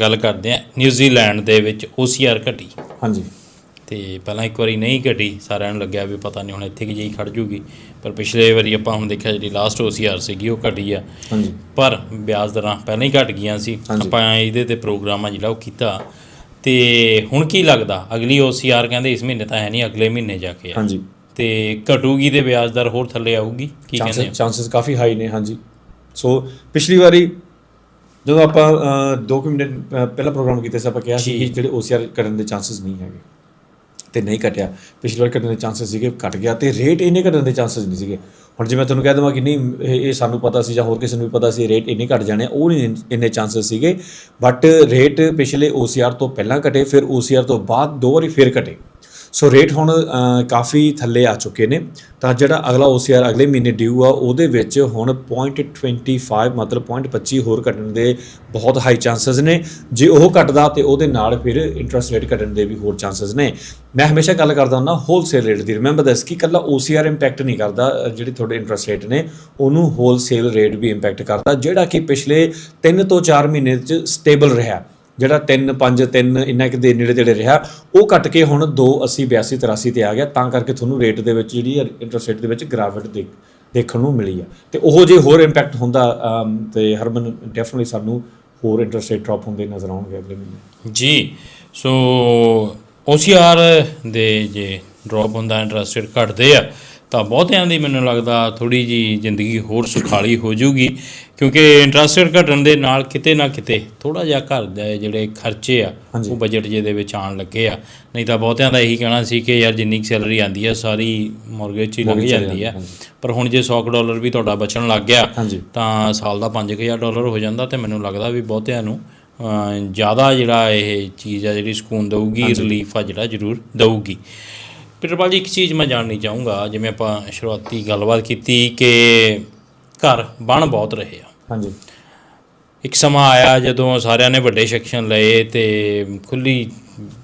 ਗੱਲ ਕਰਦੇ ਆ ਨਿਊਜ਼ੀਲੈਂਡ ਦੇ ਵਿੱਚ OCR ਘਟੀ। ਹਾਂਜੀ। ਤੇ ਪਹਿਲਾਂ ਇੱਕ ਵਾਰੀ ਨਹੀਂ ਘਟੀ ਸਾਰਿਆਂ ਨੂੰ ਲੱਗਿਆ ਵੀ ਪਤਾ ਨਹੀਂ ਹੁਣ ਇੱਥੇ ਕਿ ਜਿਹੀ ਖੜ ਜੂਗੀ। ਪਰ ਪਿਛਲੇ ਵਾਰੀ ਆਪਾਂ ਹੁਣ ਦੇਖਿਆ ਜਿਹੜੀ ਲਾਸਟ OCR ਸੀਗੀ ਉਹ ਘਟੀ ਆ। ਹਾਂਜੀ। ਪਰ ਵਿਆਜ ਦਰਾਂ ਪਹਿਲਾਂ ਹੀ ਘਟ ਗਈਆਂ ਸੀ। ਆਪਾਂ ਇਹਦੇ ਤੇ ਪ੍ਰੋਗਰਾਮ ਆ ਜਿਹੜਾ ਉਹ ਕੀਤਾ। ਤੇ ਹੁਣ ਕੀ ਲੱਗਦਾ? ਅਗਲੀ OCR ਕਹਿੰਦੇ ਇਸ ਮਹੀਨੇ ਤਾਂ ਹੈ ਨਹੀਂ ਅਗਲੇ ਮਹੀਨੇ ਜਾ ਕੇ ਆ। ਹਾਂਜੀ। ਤੇ ਘਟੂਗੀ ਤੇ ਵਿਆਜ ਦਰ ਹੋਰ ਥੱਲੇ ਆਊਗੀ? ਕੀ ਕਹਿੰਦੇ ਚਾਂਸਸ ਕਾਫੀ ਹਾਈ ਨੇ ਹਾਂਜੀ। ਸੋ ਪਿਛਲੀ ਵਾਰੀ ਜਦੋਂ ਆਪਾਂ 2 ਮਹੀਨੇ ਅ, ਪਹਿਲਾਂ ਪ੍ਰੋਗਰਾਮ ਕੀਤਾ ਸੀ ਆਪਾਂ ਕਿਹਾ ਸੀ। ਕਿ ਜਿਹੜੇ OCR ਕਰਨ ਦੇ ਚਾਂਸਸ ਨਹੀਂ ਹੈਗੇ ਤੇ ਨਹੀਂ ਘਟਿਆ ਪਿਛਲੀ ਵਾਰ ਘਟਣ ਦੇ ਚਾਂਸਸ ਸੀਗੇ ਘਟ ਗਿਆ ਤੇ ਰੇਟ ਇੰਨੇ ਘਟਣ ਦੇ ਚਾਂਸਸ ਨਹੀਂ ਸੀਗੇ। ਹੁਣ ਜੇ ਮੈਂ ਤੁਹਾਨੂੰ ਕਹਿ ਦਵਾਂ ਕਿ ਨਹੀਂ ਇਹ ਸਾਨੂੰ ਪਤਾ ਸੀ ਜਾਂ ਹੋਰ ਕਿਸੇ ਨੂੰ ਵੀ ਪਤਾ ਸੀ ਰੇਟ ਇੰਨੇ ਘਟ ਜਾਣੇ ਉਹ ਨਹੀਂ ਇੰਨੇ ਚਾਂਸਸ ਸੀਗੇ। ਬਟ ਰੇਟ ਪਿਛਲੇ OCR ਤੋਂ ਪਹਿਲਾਂ ਘਟੇ ਫਿਰ OCR ਤੋਂ ਬਾਅਦ ਦੋ ਵਾਰੀ ਫਿਰ ਘਟੇ। ਸੋ ਰੇਟ ਹੁਣ ਕਾਫੀ ਥੱਲੇ ਆ ਚੁੱਕੇ ਨੇ। ਤਾਂ ਜਿਹੜਾ ਅਗਲਾ OCR ਅਗਲੇ ਮਹੀਨੇ ਡਿਊ ਆ, ਉਹਦੇ ਵਿੱਚ ਹੁਣ 0.25 ਮਤਲਬ 0.25 ਹੋਰ ਘਟਣ ਦੇ ਬਹੁਤ ਹਾਈ ਚਾਂਸਸ ਨੇ। ਜੇ ਉਹ ਘਟਦਾ ਤੇ ਉਹਦੇ ਨਾਲ ਫਿਰ ਇੰਟਰਸਟ ਰੇਟ ਘਟਣ ਦੇ ਵੀ ਹੋਰ ਚਾਂਸਸ ਨੇ। ਮੈਂ ਹਮੇਸ਼ਾ ਗੱਲ ਕਰਦਾ ਹੁੰਦਾ ਹੋਲਸੇਲ ਰੇਟ ਦੀ। ਰਿਮੈਂਬਰ ਦਿਸ ਕਿ ਕੱਲਾ OCR ਇੰਪੈਕਟ ਨਹੀਂ ਕਰਦਾ ਜਿਹੜੇ ਤੁਹਾਡੇ ਇੰਟਰਸਟ ਰੇਟ ਨੇ, ਉਹਨੂੰ ਹੋਲਸੇਲ ਰੇਟ ਵੀ ਇੰਪੈਕਟ ਕਰਦਾ, ਜਿਹੜਾ ਕਿ ਪਿਛਲੇ 3 ਤੋਂ 4 ਮਹੀਨੇ 'ਚ ਸਟੇਬਲ ਰਿਹਾ। ਜਿਹੜਾ 3 5 3 ਇੰਨਾ ਕਿ ਦੇ ਨੇੜੇ ਤੇੜੇ ਰਿਹਾ ਉਹ ਘਟ ਕੇ ਹੁਣ 2 80 82 83 ਤੇ ਆ ਗਿਆ ਤਾਂ ਕਰਕੇ ਤੁਹਾਨੂੰ ਰੇਟ ਦੇ ਵਿੱਚ ਜਿਹੜੀ ਇੰਟਰਸਟ ਰੇਟ ਦੇ ਵਿੱਚ ਗ੍ਰਾਵਿਟ ਦੇਖ ਦੇਖਣ ਨੂੰ ਮਿਲੀ ਆ। ਤੇ ਉਹ ਜੇ ਹੋਰ ਇੰਪੈਕਟ ਹੁੰਦਾ ਅਮ, ਤੇ ਹਰਮਨ ਡੈਫੀਨਿਟਲੀ ਸਾਨੂੰ ਹੋਰ ਇੰਟਰਸਟ ਰੇਟ ਡ੍ਰੌਪ ਹੁੰਦੇ ਨਜ਼ਰ ਆਉਣਗੇ ਅਗਲੇ ਮਹੀਨੇ। ਜੀ ਸੋ OCR ਦੇ ਜੇ ਡ੍ਰੌਪ ਹੁੰਦਾ ਇੰਟਰਸਟ ਰੇਟ ਘਟਦੇ ਆ ਤਾਂ ਬਹੁਤਿਆਂ ਦੀ ਮੈਨੂੰ ਲੱਗਦਾ ਥੋੜੀ ਜੀ ਜ਼ਿੰਦਗੀ ਹੋਰ ਸੁਖਾਲੀ ਹੋ ਜਾਊਗੀ ਕਿਉਂਕਿ ਇੰਟਰਸਟ ਰੇਟ ਘਟਣ ਦੇ ਨਾਲ ਕਿਤੇ ਨਾ ਕਿਤੇ ਥੋੜਾ ਜਿਹਾ ਘਰ ਦੇ ਜਿਹੜੇ ਖਰਚੇ ਆ। ਉਹ ਬਜਟ ਜੇ ਦੇ ਵਿੱਚ ਆਉਣ ਲੱਗੇ ਆ। ਨਹੀਂ ਤਾਂ ਬਹੁਤਿਆਂ ਦਾ ਇਹੀ ਕਹਿਣਾ ਸੀ ਕਿ ਯਾਰ ਜਿੰਨੀ ਸੈਲਰੀ ਆਂਦੀ ਆ ਸਾਰੀ ਮੌਰਗੇਜ 'ਚ ਹੀ 'ਚ ਜਾਂਦੀ ਆ। ਪਰ ਹੁਣ ਜੇ 100 ਕੁ ਡਾਲਰ ਵੀ ਤੁਹਾਡਾ ਬਚਣ ਲੱਗ ਗਿਆ ਤਾਂ ਸਾਲ ਦਾ 5000 ਡਾਲਰ ਹੋ ਜਾਂਦਾ ਤੇ ਮੈਨੂੰ ਲੱਗਦਾ ਵੀ ਬਹੁਤਿਆਂ ਨੂੰ ਜ਼ਿਆਦਾ ਜਿਹੜਾ ਇਹ ਚੀਜ਼ ਆ ਜਿਹੜੀ ਸਕੂਨ ਦਊਗੀ ਰਿਲੀਫ ਆ ਜਿਹੜਾ ਜ਼ਰੂਰ ਦਊਗੀ। ਪਿਟਰਪਾਲ ਜੀ ਇੱਕ ਚੀਜ਼ ਮੈਂ ਜਾਣਨੀ ਚਾਹੂੰਗਾ ਜਿਵੇਂ ਆਪਾਂ ਸ਼ੁਰੂਆਤੀ ਗੱਲਬਾਤ ਕੀਤੀ ਕਿ ਘਰ ਬਣ ਬਹੁਤ ਰਹੇ ਆ। ਹਾਂਜੀ। ਇੱਕ ਸਮਾਂ ਆਇਆ ਜਦੋਂ ਸਾਰਿਆਂ ਨੇ ਵੱਡੇ ਸੈਕਸ਼ਨ ਲਏ ਤੇ ਖੁੱਲੀ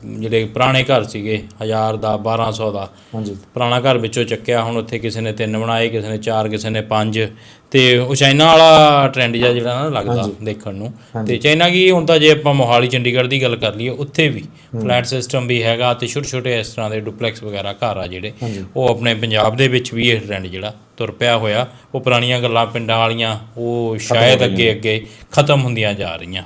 ਜਿਹੜੇ ਪੁਰਾਣੇ ਘਰ ਸੀਗੇ 1000 ਦਾ 1200 ਦਾ। ਹਾਂਜੀ। ਪੁਰਾਣਾ ਘਰ ਵਿੱਚੋਂ ਚੱਕਿਆ ਹੁਣ ਉੱਥੇ ਕਿਸੇ ਨੇ ਤਿੰਨ ਬਣਾਏ ਕਿਸੇ ਨੇ ਚਾਰ ਕਿਸੇ ਨੇ ਪੰਜ। ਤੇ ਉਹ ਚਾਈਨਾ ਵਾਲਾ ਟ੍ਰੈਂਡ ਜਿਹਾ ਜਿਹੜਾ ਨਾ ਲੱਗਦਾ ਦੇਖਣ ਨੂੰ। ਤੇ ਚਾਈਨਾ ਕੀ ਹੁਣ ਤਾਂ ਜੇ ਆਪਾਂ ਮੋਹਾਲੀ ਚੰਡੀਗੜ੍ਹ ਦੀ ਗੱਲ ਕਰ ਲਈਏ ਉੱਥੇ ਵੀ ਫਲੈਟ ਸਿਸਟਮ ਵੀ ਹੈਗਾ ਤੇ ਛੋਟੇ ਛੋਟੇ ਇਸ ਤਰ੍ਹਾਂ ਦੇ ਡੁਪਲੈਕਸ ਵਗੈਰਾ ਘਰ ਆ ਜਿਹੜੇ। ਉਹ ਆਪਣੇ ਪੰਜਾਬ ਦੇ ਵਿੱਚ ਵੀ ਇਹ ਟ੍ਰੈਂਡ ਜਿਹੜਾ ਤੁਰ ਪਿਆ ਹੋਇਆ। ਉਹ ਪੁਰਾਣੀਆਂ ਗੱਲਾਂ ਪਿੰਡਾਂ ਵਾਲੀਆਂ ਉਹ ਸ਼ਾਇਦ ਅੱਗੇ ਅੱਗੇ ਖਤਮ ਹੁੰਦੀਆਂ ਜਾ ਰਹੀਆਂ।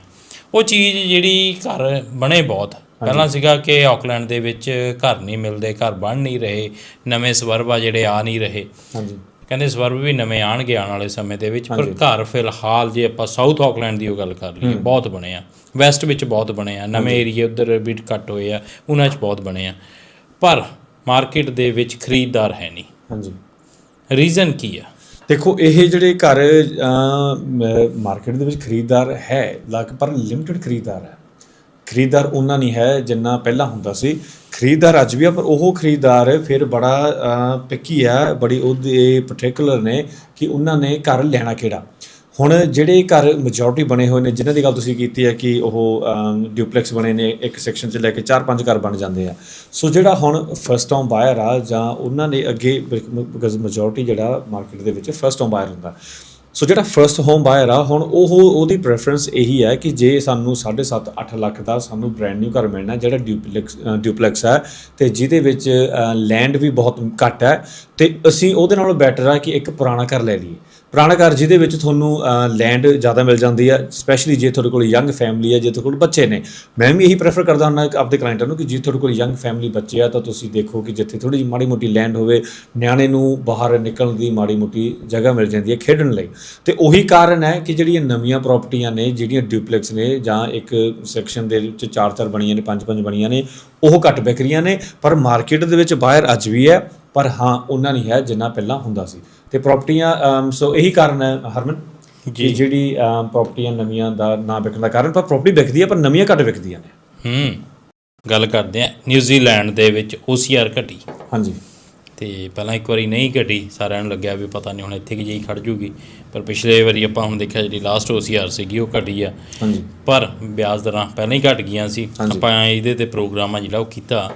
ਉਹ ਚੀਜ਼ ਜਿਹੜੀ ਘਰ ਬਣੇ ਬਹੁਤ। ਪਹਿਲਾਂ ਸੀਗਾ ਕਿ ਆਕਲੈਂਡ ਦੇ ਵਿੱਚ ਘਰ ਨਹੀਂ ਮਿਲਦੇ ਘਰ ਬਣ ਨਹੀਂ ਰਹੇ ਨਵੇਂ ਸਵਰਬ ਆ ਜਿਹੜੇ ਆ ਨਹੀਂ ਰਹੇ। ਹਾਂਜੀ। ਕਹਿੰਦੇ ਸਵਰਬ ਵੀ ਨਵੇਂ ਆਣਗੇ ਆਉਣ ਵਾਲੇ ਸਮੇਂ ਦੇ ਵਿੱਚ ਪਰ ਘਰ ਫਿਲਹਾਲ ਜੇ ਆਪਾਂ ਸਾਊਥ ਆਕਲੈਂਡ ਦੀ ਉਹ ਗੱਲ ਕਰ ਲਈਏ ਬਹੁਤ ਬਣੇ ਆ। ਵੈਸਟ ਵਿੱਚ ਬਹੁਤ ਬਣੇ ਆ। ਨਵੇਂ ਏਰੀਏ ਉਧਰ ਵੀ ਘੱਟ ਹੋਏ ਆ ਉਹਨਾਂ 'ਚ ਬਹੁਤ ਬਣੇ ਆ। ਪਰ ਮਾਰਕੀਟ ਦੇ ਵਿੱਚ ਖਰੀਦਦਾਰ ਹੈ ਨਹੀਂ। ਹਾਂਜੀ। ਰੀਜ਼ਨ ਕੀ ਆ? ਦੇਖੋ ਇਹ ਜਿਹੜੇ ਘਰ ਮਾਰਕੀਟ ਦੇ ਵਿੱਚ ਖਰੀਦਦਾਰ ਹੈ ਲਗ ਪਰ ਲਿਮਟਿਡ ਖਰੀਦਦਾਰ ਹੈ। ਖਰੀਦਦਾਰ ਉਹਨਾਂ ਨਹੀਂ ਹੈ ਜਿੰਨਾ ਪਹਿਲਾਂ ਹੁੰਦਾ ਸੀ। ਖਰੀਦਦਾਰ ਅੱਜ ਵੀ ਆ, ਪਰ ਉਹ ਖਰੀਦਦਾਰ ਫਿਰ ਬੜਾ ਪਿੱਕੀ ਆ, ਬੜੀ ਉਹਦੇ ਪਾਰਟਿਕੂਲਰ ਨੇ ਕਿ ਉਹਨਾਂ ਨੇ ਘਰ ਲੈਣਾ ਕਿਹੜਾ। ਹੁਣ ਜਿਹੜੇ ਘਰ ਮੈਜੋਰਟੀ ਬਣੇ ਹੋਏ ਨੇ, ਜਿਨ੍ਹਾਂ ਦੀ ਗੱਲ ਤੁਸੀਂ ਕੀਤੀ ਹੈ ਕਿ ਉਹ ਡਿਊਪਲੈਕਸ ਬਣੇ ਨੇ, ਇੱਕ ਸੈਕਸ਼ਨ 'ਚ ਲੈ ਕੇ 4-5 ਘਰ ਬਣ ਜਾਂਦੇ ਆ। ਸੋ ਜਿਹੜਾ ਹੁਣ ਫਸਟ ਟਾਈਮ ਬਾਇਰ ਆ ਜਾਂ ਉਹਨਾਂ ਨੇ ਅੱਗੇ ਬਿਕਾਜ਼ ਮੈਜੋਰਟੀ ਜਿਹੜਾ ਮਾਰਕੀਟ ਦੇ ਵਿੱਚ ਫਸਟ ਟਾਈਮ ਬਾਇਰ ਹੁੰਦਾ। ਸੋ ਜਿਹੜਾ ਫਰਸਟ ਹੋਮ ਬਾਇਰ ਆ, ਹੁਣ ਉਹ ਉਹਦੀ ਪ੍ਰੈਫਰੈਂਸ ਇਹੀ ਹੈ ਕਿ ਜੇ ਸਾਨੂੰ 7.5 8 ਲੱਖ ਦਾ ਸਾਨੂੰ ਬ੍ਰੈਂਡ ਨਿਊ ਘਰ ਮਿਲਣਾ, ਜਿਹੜਾ ਡਿਊਪਲੈਕਸ ਡਿਊਪਲੈਕਸ ਹੈ ਤੇ ਜਿਹਦੇ ਵਿੱਚ ਲੈਂਡ ਵੀ ਬਹੁਤ ਘੱਟ ਹੈ, ਤੇ ਅਸੀਂ ਉਹਦੇ ਨਾਲੋਂ ਬੈਟਰ ਆ ਕਿ ਇੱਕ ਪੁਰਾਣਾ ਘਰ ਲੈ ਲਈਏ। ਪੁਰਾਣਾ ਘਰ ਜਿਹਦੇ ਵਿੱਚ ਤੁਹਾਨੂੰ ਲੈਂਡ ਜ਼ਿਆਦਾ ਮਿਲ ਜਾਂਦੀ ਹੈ ਸਪੈਸ਼ਲੀ ਜੇ ਤੁਹਾਡੇ ਕੋਲ ਯੰਗ ਫੈਮਿਲੀ ਹੈ ਜੇ ਤੁਹਾਡੇ ਕੋਲ ਬੱਚੇ ਨੇ। ਮੈਂ ਵੀ ਇਹੀ ਪ੍ਰੈਫਰ ਕਰਦਾ ਹੁੰਦਾ ਆਪਣੇ ਕਲਾਇੰਟਾਂ ਨੂੰ ਕਿ ਜੇ ਤੁਹਾਡੇ ਕੋਲ ਯੰਗ ਫੈਮਿਲੀ ਬੱਚੇ ਆ, ਤਾਂ ਤੁਸੀਂ ਦੇਖੋ ਕਿ ਜਿੱਥੇ ਥੋੜੀ ਜਿਹੀ ਮਾੜੀ ਮੋਟੀ ਲੈਂਡ ਹੋਵੇ, ਨਿਆਣੇ ਨੂੰ ਬਾਹਰ ਨਿਕਲਣ ਦੀ ਮਾੜੀ ਮੋਟੀ ਜਗ੍ਹਾ ਮਿਲ ਜਾਂਦੀ ਹੈ ਖੇਡਣ ਲਈ। ਤੇ ਉਹੀ ਕਾਰਨ ਹੈ ਕਿ ਜਿਹੜੀਆਂ ਨਵੀਆਂ ਪ੍ਰਾਪਰਟੀਆਂ ਨੇ, ਜਿਹੜੀਆਂ ਡਿਊਪਲੈਕਸ ਨੇ, ਜਾਂ ਇੱਕ ਸੈਕਸ਼ਨ ਦੇ ਵਿੱਚ ਚਾਰ ਚਾਰ ਬਣੀਆਂ ਨੇ, ਪੰਜ ਪੰਜ ਬਣੀਆਂ ਨੇ, ਉਹ ਘੱਟ ਵਿਕ ਰਹੀਆਂ ਨੇ, ਪਰ ਮਾਰਕੀਟ ਦੇ ਵਿੱਚ ਬਾਹਰ ਅੱਜ ਵੀ ਹੈ, ਪਰ ਹਾਂ, ਉਹਨਾਂ ਨਹੀਂ ਹੈ ਜਿੰਨਾ ਪਹਿਲਾਂ ਹੁੰਦਾ ਸੀ। ਤੇ ਪ੍ਰਾਪਰਟੀਆਂ ਸੋ ਇਹੀ ਕਾਰਨ ਹੈ ਹਰਮਨ ਕਿ ਜਿਹੜੀ ਪ੍ਰਾਪਰਟੀਆਂ ਨਵੀਆਂ ਦਾ ਨਾ ਵਿਕਣ ਦਾ ਕਾਰਨ ਪਰ ਪ੍ਰਾਪਰਟੀ ਵਿਕਦੀ ਹੈ ਪਰ ਨਵੀਆਂ ਘੱਟ ਵਿਕਦੀਆਂ ਨੇ। ਹੂੰ ਗੱਲ ਕਰਦੇ ਆ ਨਿਊਜ਼ੀਲੈਂਡ ਦੇ ਵਿੱਚ OCR ਘਟੀ। ਹਾਂਜੀ। ਤੇ ਪਹਿਲਾਂ ਇੱਕ ਵਾਰੀ ਨਹੀਂ ਘਟੀ ਸਾਰਿਆਂ ਨੂੰ ਲੱਗਿਆ ਵੀ ਪਤਾ ਨਹੀਂ ਹੁਣ ਇੱਥੇ ਕਿ ਜਿਹੀ ਖੜ ਜੂਗੀ ਪਰ ਪਿਛਲੇ ਵਾਰੀ ਆਪਾਂ ਹੁਣ ਦੇਖਿਆ ਜਿਹੜੀ ਲਾਸਟ OCR ਸੀਗੀ ਉਹ ਘਟੀ ਆ। ਹਾਂਜੀ। ਪਰ ਵਿਆਜ ਦਰਾਂ ਪਹਿਲਾਂ ਹੀ ਘਟ ਗਈਆਂ ਸੀ। ਆਪਾਂ ਇਹਦੇ ਤੇ ਪ੍ਰੋਗਰਾਮ ਆ ਜਿਹੜਾ ਉਹ ਕੀਤਾ।